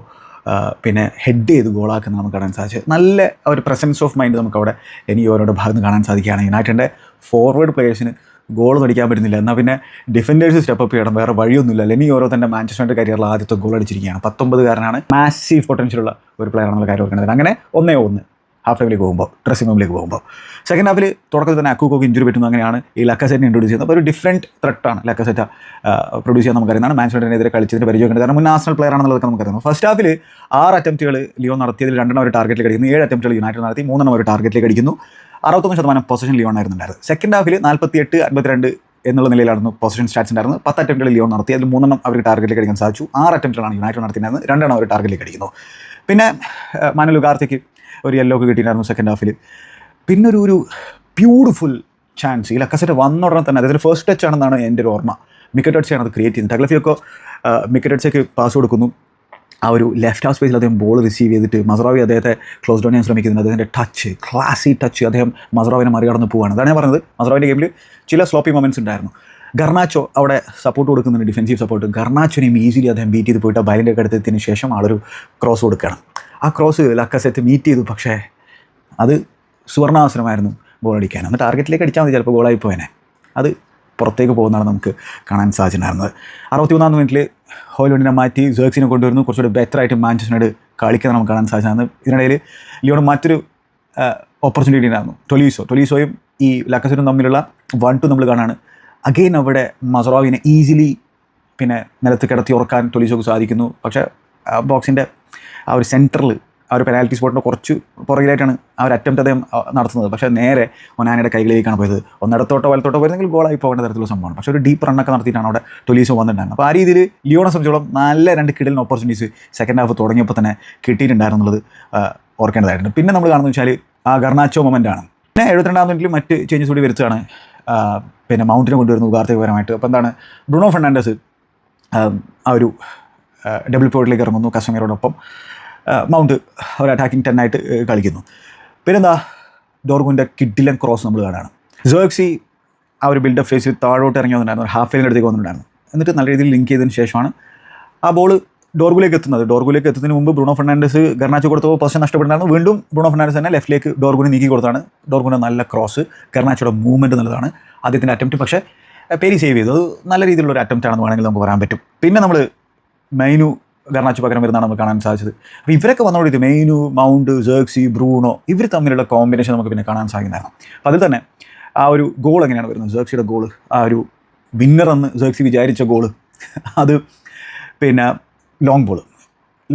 പിന്നെ ഹെഡ് ചെയ്ത് ഗോളാക്കുന്ന നമുക്ക് കാണാൻ സാധിച്ചത് നല്ല ഒരു പ്രസൻസ് ഓഫ് മൈൻഡ് നമുക്ക് അവിടെ ലെനിയോറോയുടെ ഭാഗത്ത് കാണാൻ സാധിക്കുകയാണ്. യുണൈറ്റഡിന്റെ ഫോർവേഡ് പ്ലേയേഴ്സിന് ഗോൾ അടിക്കാൻ പറ്റുന്നില്ല. എന്നാൽ പിന്നെ ഡിഫൻഡേഴ്സ് സ്റ്റെപ്പ് അപ്പ് ചെയ്യണം. വേറെ വഴിയൊന്നുമില്ല. ഓരോ തന്റെ മാഞ്ചസ്റ്റർ മാഞ്ചസ്റ്ററിന്റെ കരിയറിൽ ആദ്യത്തെ ഗോൾ അടിച്ചിരിക്കുകയാണ്. പത്തൊമ്പതുകാരനാണ് മാസീവ് പൊട്ടൻഷ്യലുള്ള ഒരു പ്ലെയർ എന്നുള്ള കാര്യം ഓർക്കുന്നത് അങ്ങനെ ഒന്നേ ഒന്ന് ഹാഫ് ടൈമിലേക്ക് പോകുമ്പോൾ ഡ്രസ്സിംഗ് റൂമിലേക്ക് പോകുമ്പോൾ. സെക്കൻഡ് ഹാഫിൽ തുടക്കത്തിൽ തന്നെ അക്കൂക്കോക്ക് ഇഞ്ചുറി പറ്റുന്നു. അങ്ങനെയാണ് ഈ ലക്കസെറ്റിനെ ഇൻട്രൊഡ്യൂസ് ചെയ്യുന്നത്. അപ്പോൾ ഒരു ഡിഫറെന്റ് ത്രെട്ടാണ് ലക്കസെറ്റ പ്രൊഡ്യൂസ് ചെയ്യാൻ നമുക്കറിയുന്നതാണ്. മാൻസ്യൂണിനെതിരെ കളിച്ചതിന് പരിചയം കാരണം മുൻ നാഷണൽ പ്ലെയർ ആണെന്നുള്ളതൊക്കെ നമുക്കറിയാം. ഫസ്റ്റ് ഹാഫിൽ ആറ് അറ്റംപ്റ്റുകൾ ലിയോ നടത്തിയതിൽ രണ്ടെണ്ണം ഒരു ടാർഗറ്റിലേക്ക് അടിക്കുന്നു. ഏഴ് അറ്റംപ്റ്റുകൾ യുണൈറ്റഡ് നടത്തി മൂന്നെണ്ണം ഒരു ടാർഗറ്റിലേക്ക് അടിക്കുന്നു. അറുപത്തൊന്ന് ശതമാനം പൊസിഷൻ ലിയോൺ ആയിരുന്നുണ്ടായിരുന്നു സെക്കൻഡ് ഹാഫിൽ നാൽപ്പത്തി എട്ട് അൻപത്തിരണ്ട് എന്നുള്ള നിലയിലായിരുന്നു പൊസിഷൻ സ്റ്റാറ്റ്സ് ഉണ്ടായിരുന്നു പത്ത് അറ്റംപ്റ്റുകൾ ലിയോൺ നടത്തി അതിൽ മൂന്നെണ്ണം അവർക്ക് ടാർഗറ്റിലേക്ക് അടിക്കാൻ സാധിച്ചു. ആറ് അറ്റംപ്റ്റുകളാണ് യുണൈറ്റഡ് നടത്തിയിരുന്നത് രണ്ടെണ്ണം അവർ ടാർഗറ്റിലേക്ക് അടിക്കുന്നു. പിന്നെ മാനുൽ കാർത്തിക്ക് ഒരു യെല്ലോ ഒക്കെ കിട്ടിയിട്ടുണ്ടായിരുന്നു സെക്കൻഡ് ഹാഫിൽ പിന്നെ ഒരു ഒരു ബ്യൂട്ടിഫുൾ ചാൻസ് ഈ ലക്കസറ്റ് വന്ന ഉടനെ തന്നെ അതായത് ഫസ്റ്റ് ടച്ച് ആണെന്നാണ് എന്റെ ഒരു ഓർമ്മ. മിക്കറ്റ് ടച്ചാണ് അത് ക്രിയേറ്റ് ചെയ്യുന്നത്. ടഗ്ലഫിയൊക്കെ മിക്കറ്റോട്സേക്ക് പാസ് കൊടുക്കുന്നു. ആ ഒരു ലെഫ്റ്റ് ഹാഫ് സ്പേസിൽ അദ്ദേഹം ബോൾ റിസീവ് ചെയ്തിട്ട് മസറാവി അദ്ദേഹത്തെ ക്ലോസ് ഡൗൺ ചെയ്യാൻ ശ്രമിക്കുന്നുണ്ട്. അദ്ദേഹത്തിന്റെ ടച്ച് ക്ലാസി ടച്ച് അദ്ദേഹം മസറാവിനെ മറികടന്ന് പോവുകയാണ്. അതാണ് പറഞ്ഞത്. മസറാവിന്റെ ഗെയിമിൽ ചില സ്ലോപ്പി മൊമെന്റ്സ് ഉണ്ടായിരുന്നു. ഗർണാച്ചോ അവിടെ സപ്പോർട്ട് കൊടുക്കുന്നുണ്ട് ഡിഫൻസീവ് സപ്പോർട്ട് ഗർണാച്ചോനെയും ഈസിലി അദ്ദേഹം ബീറ്റ് ചെയ്ത് പോയിട്ട് ഒക്കെ അടുത്തതിന് ശേഷം ആളൊരു ക്രോസ് കൊടുക്കുകയാണ്. ആ ക്രോസ് ലക്കസെത്ത് മീറ്റ് ചെയ്തു. പക്ഷേ അത് സുവർണാവസരമായിരുന്നു ഗോൾ അടിക്കാൻ. അന്ന് ടാർഗറ്റിലേക്ക് അടിച്ചാൽ മതി ചിലപ്പോൾ ഗോളായി പോയനെ. അത് പുറത്തേക്ക് പോകുന്നതാണ് നമുക്ക് കാണാൻ സാധിച്ചിട്ടുണ്ടായിരുന്നത് അറുപത്തിമൂന്നാം മിനിറ്റിൽ ഹോയിലുണ്ടിനെ മാറ്റി സേർക്സിനെ കൊണ്ടുവരുന്നു. കുറച്ചുകൂടി ബെറ്റർ ആയിട്ട് മാഞ്ചസ്റ്ററിനോട് കളിക്കാൻ നമുക്ക് കാണാൻ സാധിച്ചാണ് ഇതിനിടയിൽ ലിയോണ് മറ്റൊരു ഓപ്പർച്യൂണിറ്റി ഉണ്ടായിരുന്നു. ടൊലീസോ ടൊലീസോയും ഈ ലക്കസിനും തമ്മിലുള്ള വൺ ടു നമ്മൾ കാണാണ്. അഗെയിൻ അവിടെ മസറോവിനെ ഈസിലി പിന്നെ നിലത്ത് കിടത്തി ഉറക്കാൻ ടൊലീസോക്ക് സാധിക്കുന്നു. പക്ഷേ ബോക്സിന്റെ ആ ഒരു സെന്ററിൽ ആ ഒരു പെനാൽറ്റി സ്പോട്ടിന് കുറച്ച് പുറകിലായിട്ടാണ് ഒരു അറ്റംപ്റ്റ് അദ്ദേഹം നടത്തുന്നത്. പക്ഷേ നേരെ ഒനാനയുടെ കൈകളിലേക്കാണ് പോയത്. ഒന്നിടത്തോട്ടോ വലത്തോട്ടോ പോയിരുന്നെങ്കിൽ ഗോളായി പോകേണ്ട തരത്തിലുള്ള സംഭവമാണ്. പക്ഷേ ഒരു ഡീപ്പ് റണ്ണൊക്കെ നടത്തിയിട്ടാണ് അവിടെ ടൊലീസോ വന്നിട്ടുണ്ടായിരുന്നത്. അപ്പോൾ ആ രീതിയിൽ ലിയോണെ സംബന്ധിച്ചോളം നല്ല രണ്ട് കിടലിന് ഓപ്പർച്യൂണിറ്റീസ് സെക്കൻഡ് ഹാഫ് തുടങ്ങിയപ്പോൾ തന്നെ കിട്ടിയിട്ടുണ്ടായിരുന്നുള്ളത് ഓർക്കേണ്ടതായിട്ടുണ്ട് പിന്നെ നമ്മൾ കാണുന്നത് വെച്ചാൽ ആ ഗർണാച്ചോ മൊമെന്റാണ് പിന്നെ എഴുപത്തിരണ്ടാം മിനിറ്റിൽ മറ്റ് ചേഞ്ചസ് കൂടി വരുത്താണ് പിന്നെ മൗണ്ടിനെ കൊണ്ടുവരുന്നു വാർത്തകപരമായിട്ട് അപ്പോൾ എന്താണ് ബ്രൂണോ ഫെർണാണ്ടസ് ആ ഒരു ഡബിൾ പോയിട്ടിലേക്ക് ഇറങ്ങുന്നു കസമീറോടൊപ്പം ആ, മൗണ്ട് ഒരു അറ്റാക്കിംഗ് ടെന്നായിട്ട് കളിക്കുന്നു. പിന്നെന്താ ഡോർഗുന്റെ കിഡിലൻ ക്രോസ് നമ്മൾ കാണാണ് ജേർക്സി ആ ഒരു ബിൽഡപ്പ് ഫേസ് താഴോട്ട് ഇറങ്ങി വന്നിട്ടുണ്ടായിരുന്നു ഹാഫ് ലൈനിന്റെ അടുത്തേക്ക് വന്നിട്ടുണ്ടായിരുന്നു. എന്നിട്ട് നല്ല രീതിയിൽ ലിങ്ക് ചെയ്തതിന് ശേഷമാണ് ആ ബോൾ ഡോർഗുലേക്ക് എത്തുന്നത്. ഡോർഗുലേക്ക് എത്തുന്നതിന് മുമ്പ് ബ്രൂണോ ഫെർണാണ്ടസ് ഗർണാച്ചോ കൊടുത്തപ്പോൾ പൊസിഷൻ നഷ്ടപ്പെടുന്നതാണ് വീണ്ടും ബ്രൂണോ ഫെർണാണ്ടസ് തന്നെ ലെഫ്റ്റിലേക്ക് ഡോർഗുനെ നീക്കി കൊടുത്താണ്. ഡോർഗുന്റെ നല്ല ക്രോസ് ഗർണാച്ചോയുടെ മൂവ്മെന്റ് നല്ലതാണ് അദ്ദേഹത്തിന്റെ അറ്റംപ്റ്റ് പക്ഷേ പേര് സേവ് ചെയ്തു. അത് നല്ല രീതിയിലുള്ള ഒരു അറ്റംപ്റ്റ് ആണെന്ന് വേണമെങ്കിൽ നമുക്ക് പറയാൻ പറ്റും. പിന്നെ നമ്മൾ മെയിനു ഗർണാച്ചു പകരം വരുന്നതാണ് നമുക്ക് കാണാൻ സാധിച്ചത്. അപ്പോൾ ഇവരൊക്കെ വന്നോട് ഇത് മെയിനു മൗണ്ട് ജേർക്സി ബ്രൂണോ ഇവർ തമ്മിലുള്ള കോമ്പിനേഷൻ നമുക്ക് പിന്നെ കാണാൻ സാധിക്കുന്നതാണ്. അപ്പോൾ അതിൽ തന്നെ ആ ഒരു ഗോൾ എങ്ങനെയാണ് വരുന്നത്? ജേർക്സിയുടെ ഗോൾ ആ ഒരു വിന്നർ എന്ന് ജേർക്സി വിചാരിച്ച ഗോൾ അത് പിന്നെ long ball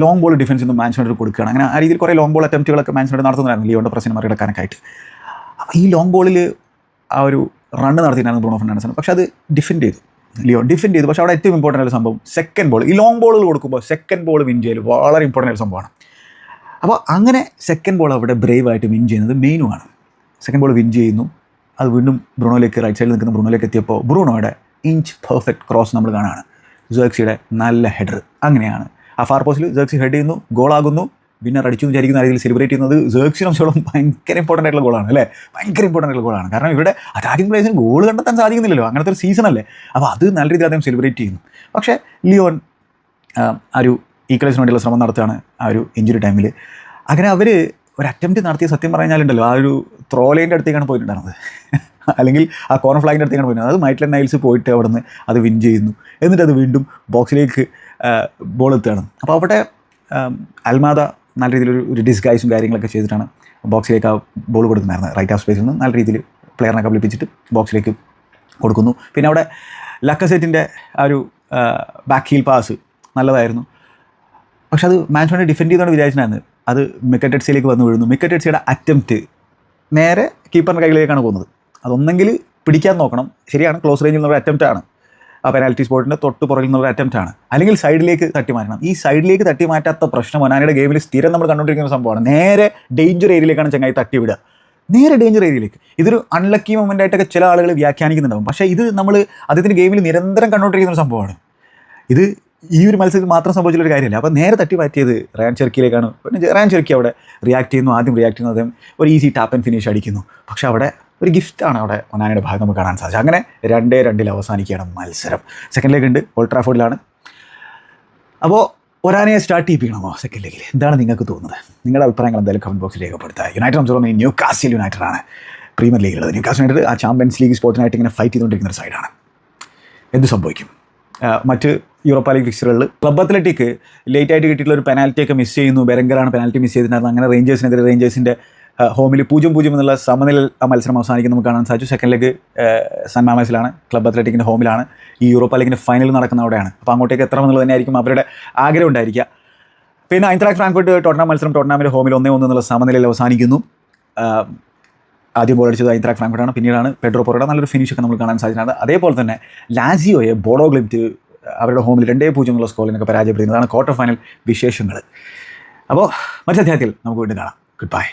long ball defence നിന്ന് മാൻസിനോട് കൊടുക്കുകയാണ്. അങ്ങനെ ആ രീതിയിൽ കുറേ ലോങ് ബോൾ അറ്റംപ്റ്റുകളൊക്കെ മാൻസിനോട് നടത്തുന്നതായിരുന്നു ലിയോണ്ട പ്രശ്നം മറികടക്കാനൊക്കെയായിട്ട് അപ്പോൾ ഈ ലോങ് ബോളിൽ ആ ഒരു റണ്ണ് നടത്തിയിട്ടാണ് ബ്രൂണോ ഫെർണാണ്ടസ് പക്ഷേ അത് ഡിഫെൻഡ് ചെയ്തു. ലിയോ ഡിഫെൻഡ് ചെയ്തു. പക്ഷെ അവിടെ ഏറ്റവും ഇമ്പോർട്ടന്റ് ആയ സംഭവം സെക്കൻഡ് ബോൾ ഈ ലോങ് ബോളുകൾ കൊടുക്കുമ്പോൾ സെക്കൻഡ് ബോൾ വിൻ ചെയ്യൽ വളരെ ഇമ്പോർട്ടന്റ് ആയ സംഭവമാണ്. അപ്പോൾ അങ്ങനെ സെക്കൻഡ് ബോൾ അവിടെ ബ്രേവ് ആയിട്ട് വിൻ ചെയ്യുന്നത് മെയിനുമാണ് സെക്കൻഡ് ബോൾ വിൻ ചെയ്യുന്നു. അത് വീണ്ടും ബ്രൂണോയിലേക്ക് റൈറ്റ് സൈഡിൽ നിൽക്കുന്ന. ബ്രൂണോയിലേക്ക് എത്തിയപ്പോൾ ബ്രൂണോയുടെ ഇഞ്ച് പെർഫെക്റ്റ് ക്രോസ് നമ്മൾ കാണുകയാണ്. ജേർക്സിയുടെ നല്ല ഹെഡർ അങ്ങനെയാണ്. ആ ഫാർ പോസ്റ്റിൽ ജേർക്സി ഹെഡ് ചെയ്യുന്നു. ഗോളാകുന്നു വിന്നർ അടിച്ചു വിചാരിക്കുന്ന രീതിയിൽ സെലിബ്രേറ്റ് ചെയ്യുന്നത് സംബന്ധിച്ചോളം ഭയങ്കര ഇമ്പോർട്ടന്റ് ആയിട്ടുള്ള ഗോളാണ് അല്ലേ? ഭയങ്കര ഇമ്പോർട്ടന്റ് ആയിട്ടുള്ള ഗോളാണ് കാരണം ഇവിടെ അറ്റാക്കിംഗ് പ്ലേസിന് ഗോൾ കണ്ടെത്താൻ സാധിക്കുന്നില്ലല്ലോ. അങ്ങനത്തെ ഒരു സീസൺ അല്ലേ? അപ്പോൾ അത് നല്ല രീതിയിൽ അദ്ദേഹം സെലിബ്രേറ്റ് ചെയ്യുന്നു. പക്ഷേ ലിയോൺ ആ ഒരു ഈക്വലൈസിന് വേണ്ടിയുള്ള ശ്രമം നടത്തുകയാണ് ആ ഒരു ഇഞ്ചുറി ടൈമിൽ അങ്ങനെ അവർ ഒരു അറ്റംപ്റ്റ് നടത്തിയ സത്യം പറഞ്ഞാലുണ്ടല്ലോ ആ ഒരു ത്രോലേന്റെ അടുത്തേക്കാണ് പോയിട്ടുണ്ടായിരുന്നത്. അല്ലെങ്കിൽ ആ കോർണർ ഫ്ലാഗിന്റെ അടുത്തേക്കാണ് പോയിരുന്നത് അത് മൈറ്റ്ലൻ നൈൽസ് പോയിട്ട് അവിടെ നിന്ന് അത് വിൻ ചെയ്യുന്നു. എന്നിട്ട് അത് വീണ്ടും ബോക്സിലേക്ക് ബോൾ എത്തുകയാണ്. അപ്പോൾ അവിടെ അൽമാദ നല്ല രീതിയിൽ ഒരു ഡിസ്ഗൈസും കാര്യങ്ങളൊക്കെ ചെയ്തിട്ടാണ് ബോക്സിലേക്ക് ആ ബോൾ കൊടുക്കുന്നതായിരുന്നത്. റൈറ്റ് ഹാഫ് സ്പേസിൽ നിന്ന് നല്ല രീതിയിൽ പ്ലെയറിനെ കബളിപ്പിച്ചിട്ട് ബോക്സിലേക്ക് കൊടുക്കുന്നു. പിന്നെ അവിടെ ലക്കസെറ്റിന്റെ ആ ഒരു ബാക്ക് ഹീൽ പാസ് നല്ലതായിരുന്നു. പക്ഷെ അത് മാൻസ്മാനെ ഡിഫെൻഡ് ചെയ്തുകൊണ്ട് വിചാരിച്ചിട്ടായിരുന്നു അത് മിക്കറ്റഡ്സിയിലേക്ക് വന്ന് വീഴുന്നു. മിക്കറ്റഡ്സിയുടെ അറ്റംപ്റ്റ് നേരെ കീപ്പറിന്റെ കൈകളിലേക്കാണ് പോകുന്നത്. അതൊന്നെങ്കിൽ പിടിക്കാൻ നോക്കണം. ശരിയാണ് ക്ലോസ് റേഞ്ചിൽ നിന്നുള്ള അറ്റംപ്റ്റ് ആണ്. പെനാൽറ്റി സ്പോട്ടിന്റെ തൊട്ട് പുറകിൽ നിന്നുള്ള അറ്റംപ്റ്റ് ആണ്. അല്ലെങ്കിൽ സൈഡിലേക്ക് തട്ടി മാറ്റണം ഈ സൈഡിലേക്ക് തട്ടി മാറ്റാത്ത പ്രശ്നം ഒനാനയുടെ ഗെയിമിൽ സ്ഥിരം നമ്മൾ കണ്ടുകൊണ്ടിരിക്കുന്ന സംഭവമാണ്. നേരെ ഡേഞ്ചർ ഏരിയയിലേക്കാണ് ചങ്ങായി തട്ടി വിടുക നേരെ ഡേഞ്ചർ ഏരിയയിലേക്ക് ഇതൊരു അൺലക്കി മൊമെന്റ് ആയിട്ടൊക്കെ ചില ആളുകൾ വ്യാഖ്യാനിക്കുന്നുണ്ടാവും. പക്ഷേ ഇത് നമ്മൾ അദ്ദേഹത്തിന്റെ ഗെയിമിൽ നിരന്തരം കണ്ടുകൊണ്ടിരിക്കുന്ന ഒരു സംഭവമാണ്. ഇത് ഈ ഒരു മത്സരത്തിൽ മാത്രം സംഭവിച്ചുള്ള ഒരു കാര്യമല്ല. അപ്പോൾ നേരെ തട്ടി മാറ്റിയത് റയാൻ ചെർക്കിയിലേക്കാണ് പിന്നെ റയാൻ ചെർക്കി അവിടെ റിയാക്ട് ചെയ്യുന്നു. ആദ്യം റിയാക്ട് ചെയ്യുന്നു. അദ്ദേഹം ഒരു ഈസി ടാപ്പ് ആൻഡ് ഫിനിഷ് അടിക്കുന്നു. പക്ഷേ അവിടെ ഒരു ഗിഫ്റ്റാണ് അവിടെ ഒനാനയുടെ ഭാഗം നമുക്ക് കാണാൻ സാധിച്ചത്. അങ്ങനെ രണ്ടേ രണ്ടിൽ അവസാനിക്കുകയാണ് മത്സരം. സെക്കൻഡ് ലേക്ക് ഉണ്ട് ഓൾട്രാഫോർഡിലാണ് ട്രാഫോർഡിലാണ് അപ്പോൾ ഒരാനയെ സ്റ്റാർട്ട് ചെയ്യിപ്പിക്കണമോ? സെക്കൻഡ് ലീഗിൽ എന്താണ് നിങ്ങൾക്ക് തോന്നുന്നത്? നിങ്ങളുടെ അഭിപ്രായങ്ങൾ എന്തായാലും കമന്റ് ബോക്സിൽ രേഖപ്പെടുത്തുക. യുണൈറ്റഡ് ഈ ന്യൂ കാസിൽ യുണൈറ്റഡ് ആണ്. പ്രീമിയർ ലീഗിലുള്ളത് ന്യൂ കാസിൽ യുണൈറ്റഡ് ആ ചാമ്പ്യൻസ് ലീഗ് സ്പോർട്ടിനായിട്ട് ഇങ്ങനെ ഫൈറ്റ് ചെയ്തുകൊണ്ടിരിക്കുന്ന ഒരു സൈഡാണ് എന്ത് സംഭവിക്കും? മറ്റ് യൂറോപ്പ ലീഗ് ഫിക്സറുകളിൽ ക്ലബ് അത്ലറ്റിക് ലേറ്റ് ആയിട്ട് കിട്ടിയിട്ടുള്ള ഒരു പെനാൽറ്റിയൊക്കെ മിസ് ചെയ്യുന്നു. ബെരങ്കറാണ് പെനാൽറ്റി മിസ് ചെയ്തിട്ടുണ്ടായിരുന്നത്. അങ്ങനെ റേഞ്ചേഴ്സിനെതിരെ റേഞ്ചേഴ്സിന്റെ ഹോമിൽ പൂജ്യം പൂജ്യം എന്നുള്ള സമനില ആ മത്സരം അവസാനിക്കും നമുക്ക് കാണാൻ സാധിച്ചു. സെക്കൻഡ് ലെഗ് സാൻ മാമേഴ്സിലാണ് ക്ലബ് അത്ലറ്റിക്കിന്റെ ഹോമിലാണ്. ഈ യൂറോപ്പ ലീഗിന്റെ ഫൈനൽ നടക്കുന്ന അവിടെയാണ്. അപ്പോൾ അങ്ങോട്ടേക്ക് എത്ര എന്നുള്ളത് തന്നെയായിരിക്കും അവരുടെ ആഗ്രഹം ഉണ്ടായിരിക്കുക. പിന്നെ ഐൻട്രാക് ഫ്രാങ്ക്ഫർട്ട് ടോട്ടനാം മത്സരം ടോട്ടനാമിന്റെ ഹോമിൽ ഒന്നേ ഒന്ന് എന്നുള്ള സമനിലയിൽ അവസാനിക്കുന്നു. ആദ്യം ബോൾ അടിച്ചത് ഐൻട്രാക് ഫ്രാങ്ക്ഫർട്ടാണ് പിന്നീടാണ് പെഡ്രോ പൊറോയുടെ നല്ലൊരു ഫിനിഷ് ഒക്കെ നമ്മൾ കാണാൻ സാധിച്ചിട്ടുണ്ട് അതേപോലെ തന്നെ ലാസിയോയെ ബോഡോ ഗ്ലിംറ്റ് അവരുടെ ഹോമിൽ രണ്ടേ പൂജ്യം എന്നുള്ള സ്കോറിനൊക്കെ പരാജയപ്പെടുന്നതാണ് ക്വാർട്ടർ ഫൈനൽ വിശേഷങ്ങൾ. അപ്പോൾ മറ്റു അധ്യായത്തിൽ നമുക്ക് വീണ്ടും കാണാം. Good bye